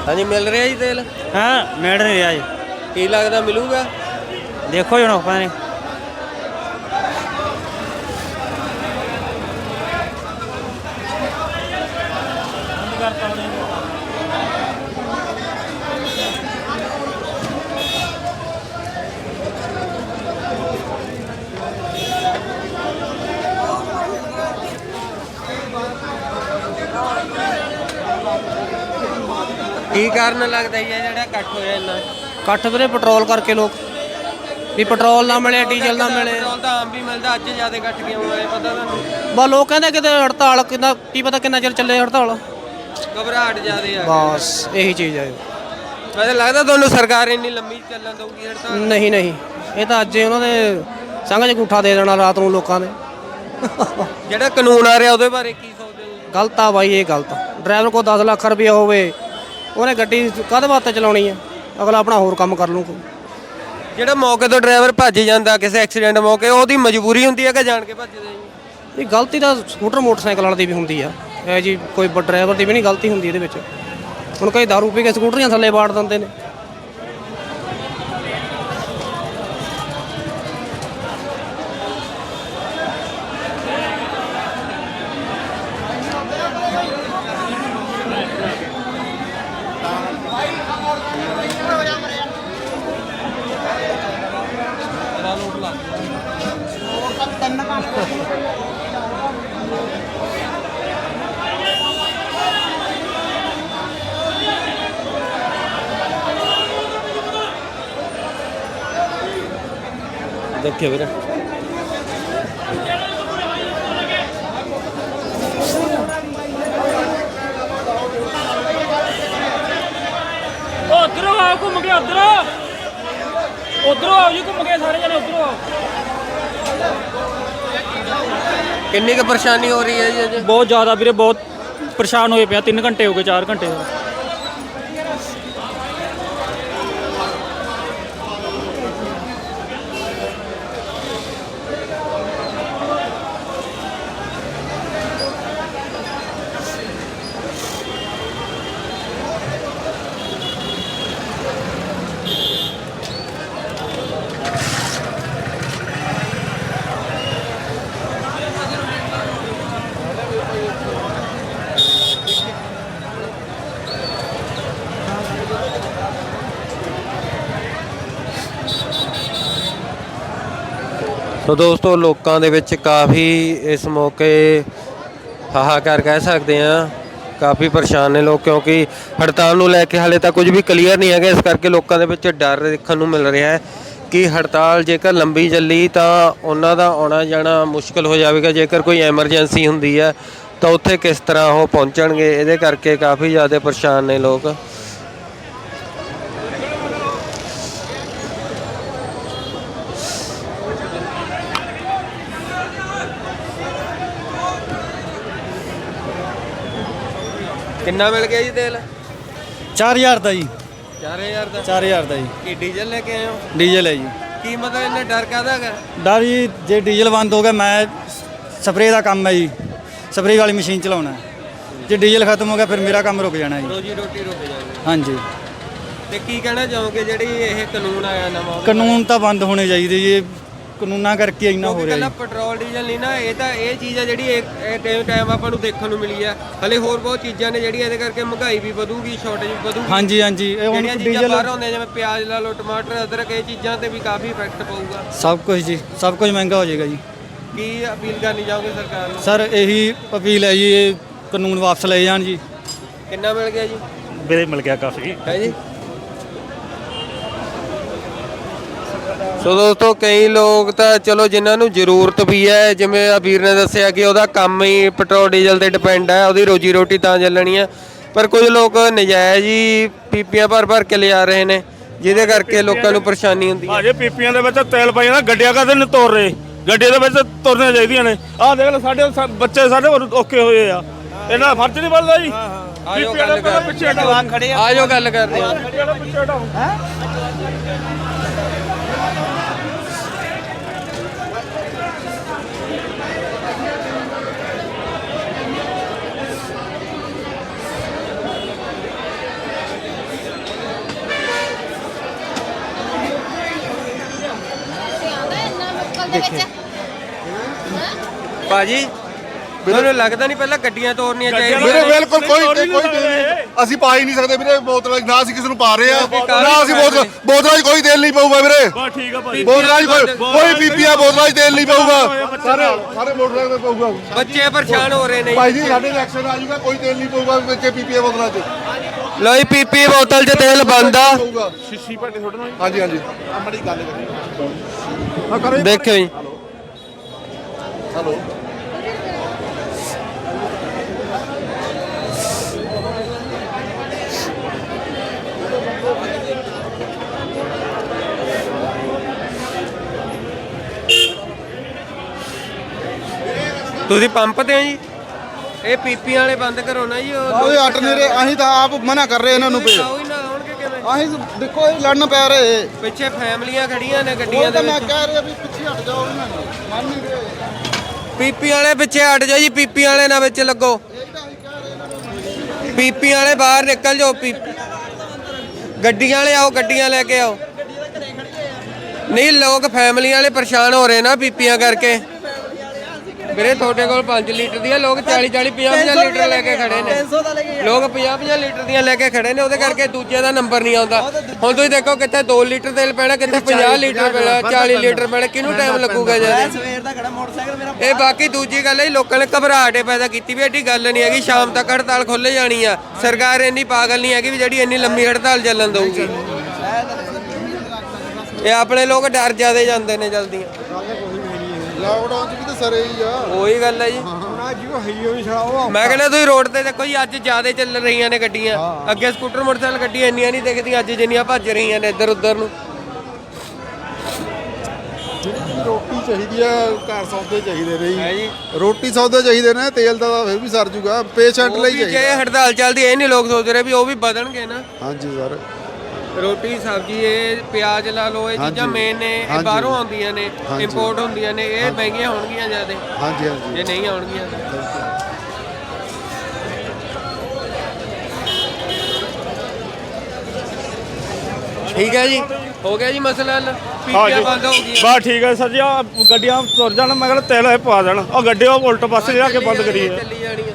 ਹਾਂਜੀ ਮਿਲ ਰਿਹਾ ਜੀ ਤੇਲ?
ਹਾਂ ਮਿਲ ਰਿਹਾ ਜੀ।
ਕੀ ਲੱਗਦਾ ਮਿਲੂਗਾ?
ਦੇਖੋ ਜੀ ਹੁਣ ਪਤਾ ਨਹੀਂ
ਕੀ ਕਾਰਨ ਲੱਗਦਾ ਜੀ ਇਹ ਜਿਹੜਾ ਇਕੱਠ ਹੋਇਆ ਇੰਨਾ।
ਇਕੱਠ ਵੀਰੇ ਪੈਟਰੋਲ ਕਰਕੇ ਲੋਕ। ਵੀ ਪੈਟਰੋਲ ਨਾ ਮਿਲੇ ਡੀਜ਼ਲ ਨਾ ਮਿਲੇ।
ਪੈਟਰੋਲ ਤਾਂ ਆਮ ਵੀ ਮਿਲਦਾ ਅੱਜ ਜ਼ਿਆਦਾ ਇਕੱਠ ਕਿਉਂ ਹੋਇਆ ਪਤਾ ਤੁਹਾਨੂੰ?
ਬਸ ਲੋਕ ਕਹਿੰਦੇ ਕਿਤੇ ਹੜਤਾਲ ਕਿੰਨਾ ਕੀ ਪਤਾ ਕਿੰਨਾ ਚਿਰ ਚੱਲੇ ਹੜਤਾਲ।
ਘਬਰਾਹਟ ਜ਼ਿਆਦੇ ਆ।
ਬਸ ਇਹੀ ਚੀਜ਼ ਹੈ
ਵੈਸੇ ਲੱਗਦਾ ਤੁਹਾਨੂੰ ਸਰਕਾਰ ਇੰਨੀ ਲੰਮੀ ਚੱਲਣ ਦਊਗੀ ਹੜਤਾਲ?
ਨਹੀਂ ਨਹੀਂ। ਇਹ ਤਾਂ ਅੱਜ ਹੀ ਉਹਨਾਂ ਦੇ ਸੰਘ 'ਚ ਅੰਗੂਠਾ ਦੇ ਦੇਣਾ ਰਾਤ ਨੂੰ ਲੋਕਾਂ ਨੇ।
ਜਿਹੜਾ ਕਾਨੂੰਨ ਆ ਰਿਹਾ ਉਹਦੇ ਬਾਰੇ ਕੀ ਸੋਚਦੇ ਹੋ
ਗਲਤ ਆ ਬਾਈ ਇਹ ਗਲਤ ਡਰਾਈਵਰ ਕੋਲ 10 ਲੱਖ ਰੁਪਏ ਹੋਵੇ ਉਹਨੇ ਗੱਡੀ ਕਾਹਦੇ ਵਾਸਤੇ ਚਲਾਉਣੀ ਆ? ਅਗਲਾ ਆਪਣਾ ਹੋਰ ਕੰਮ ਕਰ ਲੂ
ਜਿਹੜਾ ਮੌਕੇ ਤੋਂ ਡਰਾਈਵਰ ਭੱਜ ਜਾਂਦਾ ਕਿਸੇ ਐਕਸੀਡੈਂਟ ਮੌਕੇ ਉਹਦੀ ਮਜਬੂਰੀ ਹੁੰਦੀ ਹੈ ਕਿ ਜਾਣ ਕੇ ਭੱਜਦਾ ਜੀ
ਇਹ ਗਲਤੀ ਤਾਂ ਸਕੂਟਰ ਮੋਟਰਸਾਈਕਲ ਵਾਲੇ ਦੀ ਵੀ ਹੁੰਦੀ ਆ। ਇਹ ਜੀ ਕੋਈ ਡਰਾਈਵਰ ਦੀ ਵੀ ਨਹੀਂ ਗਲਤੀ ਹੁੰਦੀ ਇਹਦੇ ਵਿੱਚ। ਹੁਣ ਕਈ ਦਾਰੂ ਪੀ ਕੇ ਸਕੂਟਰੀਆਂ ਥੱਲੇ ਬਾੜ ਦਿੰਦੇ ਨੇ।
ਦੇਖਿਓ ਵੀਰੇ।
ਉਧਰੋਂ ਆਓ ਘੁੰਮ ਕੇ ਉਧਰੋਂ। ਉਧਰੋਂ ਆਓ ਜੀ ਘੁੰਮ ਕੇ ਸਾਰੇ ਜਣੇ ਉਧਰੋਂ ਆਓ।
ਕਿੰਨੀ ਕੁ ਪਰੇਸ਼ਾਨੀ ਹੋ ਰਹੀ ਹੈ ਜੀ ਅੱਜ?
ਬਹੁਤ ਜ਼ਿਆਦਾ ਵੀਰੇ ਬਹੁਤ ਪਰੇਸ਼ਾਨ ਹੋਏ ਪਿਆ 3 ਘੰਟੇ ਹੋ ਗਏ 4 ਘੰਟੇ ਹੋ ਗਏ।
ਦੋਸਤੋ ਲੋਕਾਂ ਦੇ ਵਿੱਚ ਕਾਫੀ ਇਸ ਮੌਕੇ ਹਾਹਾਕਾਰ ਕਹਿ ਸਕਦੇ ਆ ਕਾਫੀ ਪਰੇਸ਼ਾਨ ਨੇ ਲੋਕ ਕਿਉਂਕਿ ਹੜਤਾਲ ਨੂੰ ਲੈ ਕੇ ਹਾਲੇ ਤੱਕ ਕੁਝ ਵੀ ਕਲੀਅਰ ਨਹੀਂ ਹੈਗਾ। ਇਸ ਕਰਕੇ ਲੋਕਾਂ ਦੇ ਵਿੱਚ ਡਰ ਦੇਖਣ ਨੂੰ ਮਿਲ ਰਿਹਾ ਹੈ ਕਿ ਹੜਤਾਲ ਜੇਕਰ ਲੰਬੀ ਚੱਲੀ ਤਾਂ ਉਹਨਾਂ ਦਾ ਆਉਣਾ ਜਾਣਾ ਮੁਸ਼ਕਲ ਹੋ ਜਾਵੇਗਾ। ਜੇਕਰ ਕੋਈ ਐਮਰਜੈਂਸੀ ਹੁੰਦੀ ਹੈ ਤਾਂ ਉੱਥੇ ਕਿਸ ਤਰ੍ਹਾਂ ਉਹ ਪਹੁੰਚਣਗੇ? ਇਹਦੇ ਕਰਕੇ ਕਾਫੀ ਜ਼ਿਆਦਾ ਪਰੇਸ਼ਾਨ ਨੇ ਲੋਕ। ਕਿੰਨਾ ਮਿਲ ਗਿਆ ਜੀ ਤੇਲ?
4000 ਦਾ ਜੀ।
4000 ਦਾ?
4000 ਦਾ ਜੀ।
ਕੀ ਡੀਜ਼ਲ ਲੈ ਕੇ ਆਏ ਹੋ?
ਡੀਜ਼ਲ ਹੈ ਜੀ।
ਕੀ ਮਤਲਬ ਇਹਨੇ ਡਰ ਹੈਗਾ?
ਡਰ ਜੀ ਜੇ ਡੀਜ਼ਲ ਬੰਦ ਹੋ ਗਿਆ ਮੈਂ ਸਪਰੇਅ ਦਾ ਕੰਮ ਹੈ ਜੀ। ਸਪਰੇਅ ਵਾਲੀ ਮਸ਼ੀਨ ਚਲਾਉਣਾ ਹੈ। ਜੇ ਡੀਜ਼ਲ ਖਤਮ ਹੋ ਗਿਆ ਫਿਰ ਮੇਰਾ ਕੰਮ ਰੁਕ ਜਾਣਾ ਜੀ।
ਰੋਜੀ ਰੋਟੀ ਰੁਕ ਜਾਏਗੀ
ਹਾਂਜੀ।
ਤੇ ਕੀ ਕਹਿਣਾ ਚਾਹੋਗੇ ਜਿਹੜੀ ਇਹ ਕਾਨੂੰਨ ਆਇਆ ਨਵਾਂ?
ਕਾਨੂੰਨ ਤਾਂ ਬੰਦ ਹੋਣੇ ਚਾਹੀਦੇ ਜੀ। ਇਹ ਕਾਨੂੰਨਾਂ ਕਰਕੇ ਇੰਨਾ ਹੋ ਰਿਹਾ
ਕੱਲਾ ਪੈਟਰੋਲ ਡੀਜ਼ਲ ਨਹੀਂ ਨਾ ਇਹ ਤਾਂ ਇਹ ਚੀਜ਼ ਆ ਜਿਹੜੀ ਇਹ ਟਾਈਮ ਟਾਈਮ ਆਪਾਂ ਨੂੰ ਦੇਖਣ ਨੂੰ ਮਿਲੀ ਆ। ਹਲੇ ਹੋਰ ਬਹੁਤ ਚੀਜ਼ਾਂ ਨੇ ਜਿਹੜੀਆਂ ਇਹਦੇ ਕਰਕੇ ਮਹਿੰਗਾਈ ਵੀ ਵਧੂਗੀ ਸ਼ਾਰਟੇਜ ਵੀ ਵਧੂਗੀ।
ਹਾਂਜੀ ਹਾਂਜੀ। ਇਹ ਹੁਣ ਡੀਜ਼ਲ
ਬਾਹਰ ਆਉਂਦੀਆਂ ਜਿਵੇਂ ਪਿਆਜ਼ ਲਾ ਲਓ ਟਮਾਟਰ ਅਦਰਕ ਇਹ ਚੀਜ਼ਾਂ ਤੇ ਵੀ ਕਾਫੀ ਇਫੈਕਟ ਪਊਗਾ।
ਸਭ ਕੁਝ ਜੀ ਸਭ ਕੁਝ ਮਹਿੰਗਾ ਹੋ ਜਾਏਗਾ ਜੀ।
ਕੀ ਅਪੀਲ ਕਰਨੀ ਚਾਹੋਗੇ ਸਰਕਾਰ ਨੂੰ?
ਸਰ ਇਹੀ ਅਪੀਲ ਹੈ ਜੀ ਇਹ ਕਾਨੂੰਨ ਵਾਪਸ ਲਏ ਜਾਣ ਜੀ।
ਕਿੰਨਾ ਮਿਲ ਗਿਆ ਜੀ?
ਮੇਰੇ ਮਿਲ ਗਿਆ ਕਾਫੀ।
ਹੈ ਜੀ? ਸੋ ਦੋਸਤੋ ਕਈ ਲੋਕ ਤਾਂ ਚਲੋ ਜਿਨ੍ਹਾਂ ਨੂੰ ਜ਼ਰੂਰਤ ਵੀ ਹੈ ਜਿਵੇਂ ਆ ਵੀਰ ਨੇ ਦੱਸਿਆ ਕਿ ਉਹਦਾ ਕੰਮ ਹੀ ਪੈਟਰੋਲ ਡੀਜ਼ਲ ਤੇ ਡਿਪੈਂਡ ਹੈ ਉਹਦੀ ਰੋਜੀ ਰੋਟੀ ਤਾਂ ਚੱਲਣੀ ਹੈ। ਪਰ ਕੁਝ ਲੋਕ ਨਜਾਇਜ਼ ਹੀ ਪੀਪੀਆਂ ਭਰ ਭਰ ਕੇ ਲਿਆ ਰਹੇ ਨੇ ਜਿਹਦੇ ਕਰਕੇ ਲੋਕਾਂ ਨੂੰ ਪਰੇਸ਼ਾਨੀ ਹੁੰਦੀ ਹੈ।
ਭਾਜੇ ਪੀਪੀਆਂ ਦੇ ਵਿੱਚ ਤੇਲ ਪਾਈ ਜਾਂਦਾ ਗੱਡੀਆਂ ਕਾਹਦੇ ਨਹੀਂ ਤੋਰ ਰਹੇ? ਗੱਡੀ ਦੇ ਵਿੱਚ ਤੁਰਨੇ ਚਾਹੀਦੀਆਂ ਨੇ। ਆਹ ਦੇਖ ਲਓ ਸਾਡੇ ਸਾ- ਬੱਚੇ ਸਾਡੇ ਔਖੇ ਹੋਏ ਆ। ਇਹਨਾਂ ਦਾ ਫਰਜ਼ ਨਹੀਂ ਬਣਦਾ ਜੀ।
ਆਜੋ
ਪੀਪੀਆਂ
ਗੱਲ
ਦੇ ਪਿੱਛੇ ਹਟਾਓ।
ਆਜੋ ਗੱਲ ਕਰਦੇ ਹਾਂ
ਗੱਡੀਆਂ ਦੇ ਪਿੱਛੇ ਹਟਾਓ
ਆਉਂਦਾ ਇੰਨਾ ਮੁਸ਼ਕਲ ਦੇ ਵਿੱਚ
ਬਾਜੀ ਤੁਹਾਨੂੰ ਲੱਗਦਾ ਨਹੀਂ ਪਹਿਲਾਂ ਗੱਡੀਆਂ ਤੋੜਨੀਆਂ ਚਾਹੀਦੀਆਂ।
ਵੀਰੇ? ਬਿਲਕੁਲ ਕੋਈ ਕੋਈ ਤੇਲ ਨਹੀਂ। ਅਸੀਂ ਪਾ ਹੀ ਨਹੀਂ ਸਕਦੇ ਵੀਰੇ ਬੋਤਲਾਂ ਨਾ ਅਸੀਂ ਕਿਸੇ ਨੂੰ ਪਾ ਰਹੇ ਆ ਨਾ ਅਸੀਂ ਬੋਤਲ ਬੋਤਲਾਂ 'ਚ ਕੋਈ ਤੇਲ ਨਹੀਂ ਪਊਗਾ ਵੀਰੇ।
ਬਸ ਠੀਕ ਆ ਭਾਈ
ਬੋਤਲਾਂ 'ਚ ਕੋਈ ਕੋਈ ਪੀਪੀਆ ਬੋਤਲਾਂ 'ਚ ਤੇਲ ਨਹੀਂ ਪਊਗਾ। ਸਾਰੇ ਸਾਰੇ ਮੋਟਰਸਾਈਕਲ ਤੇ ਪਊਗਾ।
ਬੱਚੇ ਪਰੇਸ਼ਾਨ ਹੋ ਰਹੇ ਨੇ।
ਭਾਈ ਜੀ ਸਾਡੇ ਐਕਸ਼ਨ ਆ ਜਾਊਗਾ ਕੋਈ ਤੇਲ ਨਹੀਂ ਪਊਗਾ ਵਿੱਚ ਪੀਪੀਆ ਬੋਤਲਾਂ 'ਚ
ਜੀ ਪੀਪੀ ਬੋਤਲ 'ਚ ਤੇਲ ਬੰਦ। ਆ
ਸ਼ੀਸ਼ੀ ਭਾਟੇ ਥੋੜਾ ਨਾ
ਹਾਂਜੀ ਹਾਂਜੀ।
ਦੇਖਿਓ ਜੀ।
ਹਲੋ।
ਤੁਸੀਂ ਪੰਪ ਤੇ ਜੀ? ਇਹ ਪੀਪੀ ਵਾਲੇ ਬੰਦ ਕਰੋ ਨਾ ਜੀ ਉਹ
ਰਹੇ ਅਸੀਂ ਤਾਂ ਆਪ ਮਨਾ ਕਰ ਰਹੇ ਇਹਨਾਂ ਨੂੰ
ਤੁਸੀਂ ਆਓ ਹੀ ਨਾ ਆਉਣਗੇ ਕਿਵੇਂ
ਅਸੀਂ ਦੇਖੋ ਇਹ ਲੜਨ ਪੈ ਰਹੇ।
ਪਿੱਛੇ ਫੈਮਲੀਆਂ ਖੜੀਆਂ ਨੇ ਗੱਡੀਆਂ ਦੇ ਵਿੱਚ।
ਕਹਿ ਰਿਹਾ ਵੀ ਪਿੱਛੇ ਹਟ ਜਾਓ ਇਹਨਾਂ ਨੂੰ। ਮੰਨ ਨਹੀਂ ਰਹੇ।
ਪੀਪੀ ਵਾਲੇ ਪਿੱਛੇ ਹਟ ਜਾਓ ਜੀ ਪੀਪੀ ਵਾਲੇ ਨਾ ਵਿੱਚ ਲੱਗੋ। ਪੀਪੀ ਵਾਲੇ ਬਾਹਰ ਨਿਕਲ ਜਾਓ ਪੀਪੀ ਗੱਡੀਆਂ ਵਾਲੇ ਆਓ ਗੱਡੀਆਂ ਲੈ ਕੇ ਆਓ। ਨਹੀਂ ਲੋਕ ਫੈਮਲੀ ਵਾਲੇ ਪਰੇਸ਼ਾਨ ਹੋ ਰਹੇ ਨਾ ਪੀਪੀਆਂ ਕਰਕੇ। ਵੀਰੇ ਤੁਹਾਡੇ ਕੋਲ 5 ਲੀਟਰ ਦੀਆਂ ਲੋਕ 40 40 50 50 ਲੀਟਰ ਲੈ ਕੇ ਖੜੇ ਨੇ। ਲੋਕ 50 50 ਲੀਟਰ ਦੀਆਂ ਲੈ ਕੇ ਖੜੇ ਨੇ ਉਹਦੇ ਕਰਕੇ ਦੂਜੇ ਦਾ ਨੰਬਰ ਨਹੀਂ ਆਉਂਦਾ। ਹੁਣ ਤੁਸੀਂ ਦੇਖੋ ਕਿੱਥੇ 2 ਲੀਟਰ ਤੇਲ ਪੈਣਾ ਕਿੱਥੇ 50 ਲੀਟਰ ਪੈਣਾ 40 ਲੀਟਰ ਪੈਣਾ ਕਿਹਨੂੰ ਟਾਈਮ ਲੱਗੂਗਾ ਜੀ
ਸਵੇਰ ਦਾ ਖੜਾ ਮੋਟਰਸਾਈਕਲ ਮੇਰਾ
ਇਹ ਬਾਕੀ ਦੂਜੀ ਗੱਲ ਹੈ ਲੋਕਾਂ ਨੇ ਘਬਰਾਹਟ ਪੈਦਾ ਕੀਤੀ ਵੀ ਐਡੀ ਗੱਲ ਨਹੀਂ ਹੈਗੀ ਸ਼ਾਮ ਤੱਕ ਹੜਤਾਲ ਖੁੱਲੇ ਜਾਣੀ ਆ। ਸਰਕਾਰ ਇੰਨੀ ਪਾਗਲ ਨਹੀਂ ਹੈਗੀ ਵੀ ਜਿਹੜੀ ਇੰਨੀ ਲੰਮੀ ਹੜਤਾਲ ਚੱਲਣ ਦਊਗੀ। ਇਹ ਆਪਣੇ ਲੋਕ ਡਰ ਜਾਦੇ ਜਾਂਦੇ ਨੇ ਜਲਦੀਆਂ
ਲਾਕਡਾਊਨ 'ਚ ਵੀ ਤਾਂ ਸਰੇ ਹੀ ਆ।
ਉਹੀ ਗੱਲ ਹੈ ਜੀ।
ਹੁਣ ਅੱਜ ਉਹ ਹਈਓ ਹੀ ਛੜਾਓ
ਮੈਂ ਕਹਿੰਦਾ ਤੁਸੀਂ ਰੋਡ ਤੇ ਦੇਖੋ ਜੀ ਅੱਜ ਜ਼ਿਆਦਾ ਚੱਲ ਰਹੀਆਂ ਨੇ ਗੱਡੀਆਂ। ਅੱਗੇ ਸਕੂਟਰ ਮੋਟਰਸਾਈਕਲ ਗੱਡੀਆਂ ਇੰਨੀਆਂ ਨਹੀਂ ਦਿਖਦੀਆਂ ਅੱਜ ਜਿੰਨੀਆਂ ਭੱਜ ਰਹੀਆਂ ਨੇ ਇੱਧਰ ਉੱਧਰ ਨੂੰ।
ਰੋਟੀ ਚਾਹੀਦੀ ਆ ਘਰ ਸੌਦੇ ਚਾਹੀਦੇ ਨੇ
ਜੀ।
ਰੋਟੀ ਸੌਦੇ ਚਾਹੀਦੇ ਨੇ ਤੇਲ ਦਾ ਫਿਰ ਵੀ ਸਰ ਜੂਗਾ। ਪੇਸ਼ੈਂਟ ਲਈ
ਵੀ ਜੇ
ਚਾਹੀਦਾ
ਹੜਤਾਲ ਚੱਲਦੀ ਇਹ ਨਹੀਂ ਲੋਕ ਸੋਚ ਰਹੇ ਵੀ ਉਹ ਵੀ ਵਧਣਗੇ ਨਾ।
ਹਾਂਜੀ ਸਰ।
ਰੋਟੀ ਸਬਜ਼ੀ ਇਹ ਪਿਆਜ਼ ਲਾ ਲਓ ਇਹ ਚੀਜ਼ਾਂ। ਮੇਨ ਨੇ ਇਹ। ਬਾਹਰੋਂ ਆਉਂਦੀਆਂ ਨੇ। ਇੰਪੋਰਟ ਹੁੰਦੀਆਂ ਨੇ ਇਹ ਮਹਿੰਗੀਆਂ ਹੋਣਗੀਆਂ ਜ਼ਿਆਦਾ।
ਹਾਂਜੀ ਹਾਂਜੀ।
ਜੇ ਨਹੀਂ ਆਉਣਗੀਆਂ ਤਾਂ। ਠੀਕ ਹੈ ਜੀ। ਹੋ ਗਿਆ ਜੀ ਮਸਲਾ ਹੱਲ? ਪੀਪੀਆ ਬੰਦ ਹੋ ਗਈ
ਬਸ ਠੀਕ ਹੈ ਸਰ ਜੀ ਆਹ ਗੱਡੀਆਂ ਤੁਰ ਜਾਣ ਮੈਂ ਕਹਿੰਦਾ ਤੇਲ ਇਹ ਪਾ ਦੇਣ। ਉਹ ਗੱਡੀ ਉਹ ਉਲਟ ਪਾਸੇ ਲਿਆ ਕੇ ਬੰਦ ਕਰੀਏ।
ਚੱਲੀ ਜਾਣੀ ਹੈ।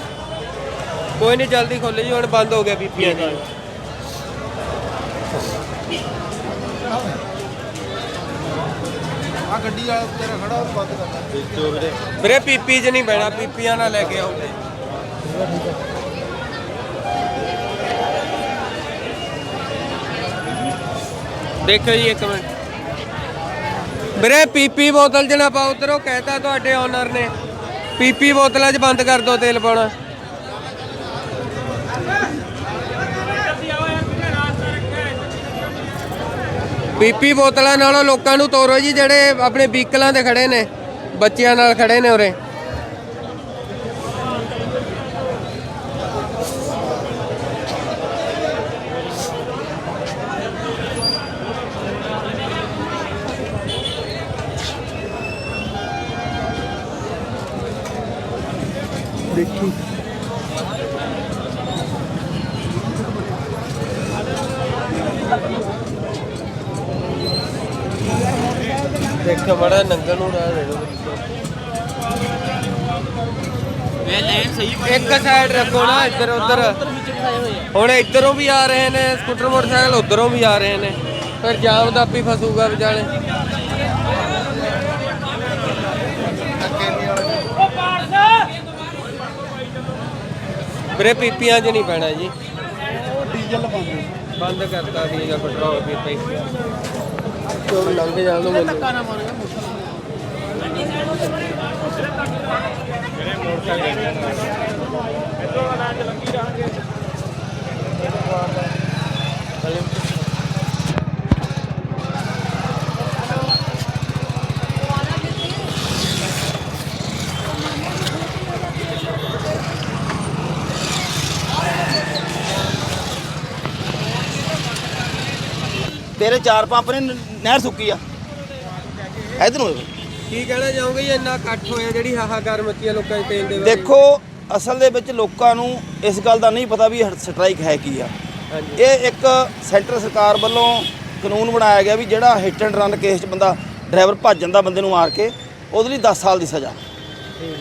ਕੋਈ ਨਹੀਂ ਜਲਦੀ ਖੁੱਲੇ ਜੀ ਹੁਣ ਬੰਦ ਹੋ ਗਿਆ ਪੀਪੀਆਂ ਜੀ
ਆ ਗੱਡੀ ਵਾਲਾ ਤੇਰਾ ਖੜਾ ਉਹ ਬੰਦ ਕਰਦਾ।
ਵੀਰੇ ਪੀਪੀ 'ਚ ਨਹੀਂ ਬਹਿਣਾ ਪੀਪੀਆਂ ਨਾਲ ਲੈ ਕੇ ਆਓ। ਦੇਖੋ ਜੀ ਇੱਕ ਮਿੰਟ। ਵੀਰੇ ਪੀਪੀ ਬੋਤਲ 'ਚ ਨਾ ਪਾਓ ਉਧਰੋਂ ਕਹਿਤਾ ਤੁਹਾਡੇ ਓਨਰ ਨੇ ਪੀਪੀ ਬੋਤਲਾਂ 'ਚ ਬੰਦ ਕਰ ਦਿਓ ਤੇਲ ਪਾਉਣਾ। ਪੀਪੀ ਬੋਤਲਾਂ ਨਾਲੋਂ ਲੋਕਾਂ ਨੂੰ ਤੋਰੋ ਜੀ, ਜਿਹੜੇ ਆਪਣੇ ਵਹੀਕਲਾਂ ਤੇ ਖੜੇ ਨੇ, ਬੱਚਿਆਂ ਨਾਲ ਖੜੇ ਨੇ ਉਰੇ। ਦੇਖੋ ਬੜਾ ਨੰਗਲ ਨੂੰ ਰਾਹ ਦੇ ਦਿਓ ਇਹ ਲੈਣ ਸਹੀ ਇੱਕ ਸਾਈਡ ਨਾ ਇੱਧਰ ਉੱਧਰ। ਹੁਣ ਇੱਧਰੋਂ ਵੀ ਆ ਰਹੇ ਨੇ, ਸਕੂਟਰ, ਮੋਟਰਸਾਈਕਲ ਉੱਧਰੋਂ ਵੀ ਆ ਰਹੇ ਨੇ। ਫਿਰ ਜਾਮ ਦਾ ਵੀ ਫਸੂਗਾ ਵਿਚਾਲੇ। ਵੀਰੇ, ਪੀਪੀਆਂ 'ਚ ਨਹੀਂ ਪੈਣਾ ਜੀ। ਡੀਜ਼ਲ ਬੰਦ ਬੰਦ ਕਰਤਾ ਡੀਜ਼ਲ ਪੈਟਰੋਲ ਪੀਪੀ ਚੋਰ ਲੰਘ ਜਾਣ ਨੂੰ ਮੈਨੂੰ
ਤੇਰੇ ਚਾਰ ਪੰਪ ਨੇ ਨਹਿਰ ਸੁੱਕੀ ਆ। ਇਧਰ ਨੂੰ।
ਕੀ ਕਹਿਣਾ ਚਾਹੋਗੇ ਜੀ? ਇੰਨਾ ਇਕੱਠ ਹੋਇਆ ਜਿਹੜੀ ਹਾਹਾਕਾਰ ਮੱਚੀ ਆ ਲੋਕਾਂ 'ਚ ਤੇਲ ਦੇ ਬਾਰੇ?
ਦੇਖੋ ਅਸਲ ਦੇ ਵਿੱਚ ਲੋਕਾਂ ਨੂੰ ਇਸ ਗੱਲ ਦਾ ਨਹੀਂ ਪਤਾ ਵੀ ਸਟ੍ਰਾਈਕ ਹੈ ਕੀ ਆ। ਇਹ ਇੱਕ ਸੈਂਟਰ ਸਰਕਾਰ ਵੱਲੋਂ ਕਾਨੂੰਨ ਬਣਾਇਆ ਗਿਆ ਵੀ ਜਿਹੜਾ ਹਿੱਟ ਐਂਡ ਰਨ ਕੇਸ 'ਚ ਬੰਦਾ ਡਰਾਈਵਰ ਭੱਜ ਜਾਂਦਾ ਬੰਦੇ ਨੂੰ ਮਾਰ ਕੇ ਉਹਦੇ ਲਈ 10 ਸਾਲ ਦੀ ਸਜ਼ਾ।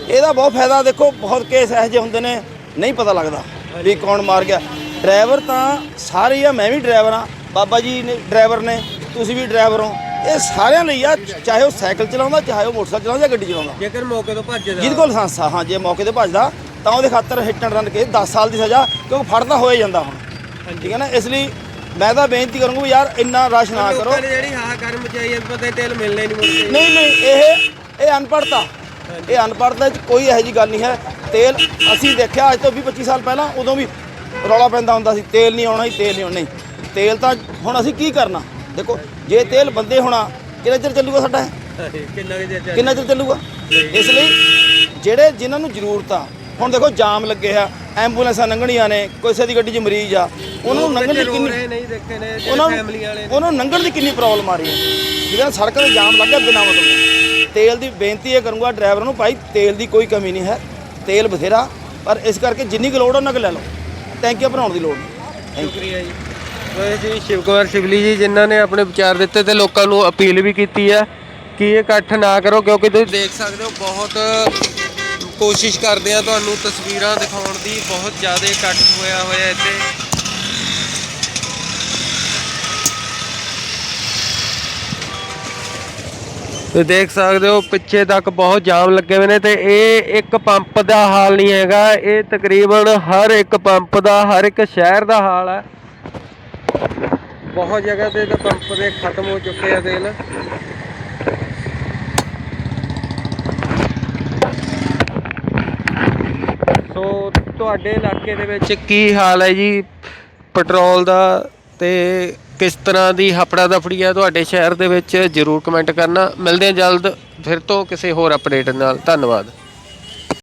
ਇਹਦਾ ਬਹੁਤ ਫਾਇਦਾ ਦੇਖੋ ਬਹੁਤ ਕੇਸ ਇਹੋ ਜਿਹੇ ਹੁੰਦੇ ਨੇ ਨਹੀਂ ਪਤਾ ਲੱਗਦਾ ਵੀ ਕੌਣ ਮਾਰ ਗਿਆ। ਡਰਾਈਵਰ ਤਾਂ ਸਾਰੇ ਆ ਮੈਂ ਵੀ ਡਰਾਈਵਰ ਆ ਬਾਬਾ ਜੀ ਨੇ ਡਰਾਈਵਰ ਨੇ ਤੁਸੀਂ ਵੀ ਡਰਾਈਵਰ ਹੋ। ਇਹ ਸਾਰਿਆਂ ਲਈ ਆ ਚਾਹੇ ਉਹ ਸਾਈਕਲ ਚਲਾਉਂਦਾ ਚਾਹੇ ਉਹ ਮੋਟਰਸਾਈਕਲ ਚਲਾਉਂਦਾ ਜਾਂ ਗੱਡੀ ਚਲਾਉਂਦਾ।
ਜੇਕਰ ਮੌਕੇ ਤੋਂ ਭੱਜਦਾ
ਜਿਹਦੇ ਕੋਲ ਲਾਇਸੈਂਸ ਆ ਹਾਂ ਜੇ ਮੌਕੇ ਤੇ ਭੱਜਦਾ ਤਾਂ ਉਹਦੇ ਖਾਤਰ ਹਿੱਟ ਐਂਡ ਰਨ ਕੇ 10 ਸਾਲ ਦੀ ਸਜ਼ਾ ਕਿਉਂਕਿ ਫੜਦਾ ਹੋਇਆ ਜਾਂਦਾ ਹੁਣ। ਠੀਕ ਹੈ ਨਾ? ਇਸ ਲਈ ਮੈਂ ਤਾਂ ਬੇਨਤੀ ਕਰੂੰਗਾ ਯਾਰ ਇੰਨਾ ਰਸ਼ ਨਾ ਕਰੋ
ਲੋਕਾਂ ਨੇ ਜਿਹੜੀ ਹਾਹਾਕਾਰ ਮਚਾਈ ਹੈ ਪਤਾ ਹੀ ਤੇਲ ਮਿਲਣਾ ਹੀ ਨਹੀਂ
ਨਹੀਂ ਨਹੀਂ ਇਹ ਇਹ ਅਨਪੜ੍ਹਤਾ ਇਹ ਅਨਪੜ੍ਹਤਾ ਚ ਕੋਈ ਇਹੋ ਜੀ ਗੱਲ ਨਹੀਂ ਹੈ। ਤੇਲ ਅਸੀਂ ਦੇਖਿਆ ਅੱਜ ਤੋਂ 20 25 ਸਾਲ ਪਹਿਲਾਂ ਉਦੋਂ ਵੀ ਰੌਲਾ ਪੈਂਦਾ ਹੁੰਦਾ ਸੀ ਤੇਲ ਨਹੀਂ ਆਉਣਾ ਹੀ ਤੇਲ ਨਹੀਂ ਆਉਣਾ। ਨਹੀਂ ਤੇਲ ਤਾਂ ਹੁਣ ਅਸੀਂ ਕੀ ਕਰਨਾ? ਦੇਖੋ ਜੇ ਤੇਲ ਬੰਦੇ ਹੋਣਾ ਕਿੰਨਾ ਚਿਰ ਚੱਲੂਗਾ ਸਾਡਾ
ਕਿੰਨਾ ਚਿਰ
ਚੱਲੂਗਾ? ਇਸ ਲਈ ਜਿਹੜੇ ਜਿਨ੍ਹਾਂ ਨੂੰ ਜ਼ਰੂਰਤ ਆ ਹੁਣ ਦੇਖੋ ਜਾਮ ਲੱਗੇ ਆ ਐਂਬੂਲੈਂਸਾਂ ਲੰਘਣੀਆਂ ਨੇ ਕਿਸੇ ਦੀ ਗੱਡੀ 'ਚ ਮਰੀਜ਼ ਆ ਉਹਨਾਂ ਨੂੰ ਲੰਘਣ ਦੀ ਕਿੰਨੀ
ਨਹੀਂ ਦੇਖੇ ਨੇ
ਉਹਨਾਂ
ਫੈਮਲੀ ਵਾਲੇ
ਨੂੰ। ਉਹਨਾਂ ਨੂੰ ਲੰਘਣ ਦੀ ਕਿੰਨੀ ਪ੍ਰੋਬਲਮ ਆ ਰਹੀ ਹੈ। ਜਿਹਦੇ ਸੜਕ ਤੇ ਜਾਮ ਲੱਗ ਗਿਆ ਬਿਨਾਂ ਮਤਲਬ। ਤੇਲ ਦੀ ਬੇਨਤੀ ਇਹ ਕਰੂੰਗਾ ਡਰਾਈਵਰ ਨੂੰ ਭਾਈ ਤੇਲ ਦੀ ਕੋਈ ਕਮੀ ਨਹੀਂ ਹੈ ਤੇਲ ਬਥੇਰਾ ਪਰ ਇਸ ਕਰਕੇ ਜਿੰਨੀ ਕੁ ਲੋੜ ਉਹਨਾਂ ਕੁ ਲੈ ਲਓ। ਟੈਂਕੀਆਂ ਭਰਾਉਣ ਦੀ ਲੋੜ ਨਹੀਂ।
ਸ਼ੁਕਰੀਆ ਜੀ। ਦੋਏ ਜੀ ਸ਼ਿਵ ਕੁਮਾਰ ਸ਼ਿਵਲੀ ਜੀ ਜਿਨ੍ਹਾਂ ਨੇ ਆਪਣੇ ਵਿਚਾਰ ਦਿੱਤੇ ਤੇ ਲੋਕਾਂ ਨੂੰ ਅਪੀਲ ਵੀ ਕੀਤੀ ਹੈ ਕਿ ਇਹ ਇਕੱਠ ਨਾ ਕਰੋ ਕਿਉਂਕਿ ਤੁਸੀਂ ਦੇਖ ਸਕਦੇ ਹੋ ਬਹੁਤ ਕੋਸ਼ਿਸ਼ ਕਰਦੇ ਆ ਤੁਹਾਨੂੰ ਤਸਵੀਰਾਂ ਦਿਖਾਉਣ ਦੀ। ਬਹੁਤ ਜ਼ਿਆਦਾ ਇਕੱਠ ਹੋਇਆ ਹੋਇਆ ਇੱਥੇ। ਤੁਸੀਂ ਦੇਖ ਸਕਦੇ ਹੋ, ਪਿੱਛੇ ਤੱਕ ਬਹੁਤ ਜਾਮ ਲੱਗੇ ਹੋਏ ਨੇ ਤੇ ਇਹ ਇੱਕ ਪੰਪ ਦਾ ਹਾਲ ਨਹੀਂ ਹੈਗਾ। ਇਹ ਤਕਰੀਬਨ ਹਰ ਇੱਕ ਪੰਪ ਦਾ, ਹਰ ਇੱਕ ਸ਼ਹਿਰ ਦਾ ਹਾਲ ਹੈ। ਬਹੁਤ ਜਗ੍ਹਾ ਤੇ ਤਾਂ ਪੰਪ ਦੇ ਖਤਮ ਹੋ ਚੁੱਕੇ ਆ ਤੇਲ ਸੋ ਤੁਹਾਡੇ ਇਲਾਕੇ ਦੇ ਵਿੱਚ ਕੀ ਹਾਲ ਹੈ ਜੀ? ਪੈਟਰੋਲ ਦਾ ਤੇ ਕਿਸ ਤਰ੍ਹਾਂ ਦੀ ਹਫੜਾ ਦਫੜੀ ਹੈ ਤੁਹਾਡੇ ਸ਼ਹਿਰ ਦੇ ਵਿੱਚ? ਜਰੂਰ ਕਮੈਂਟ ਕਰਨਾ। ਮਿਲਦੇ ਹਾਂ ਜਲਦ। ਫਿਰ ਤੋਂ ਕਿਸੇ ਹੋਰ ਅਪਡੇਟ ਨਾਲ। ਧੰਨਵਾਦ।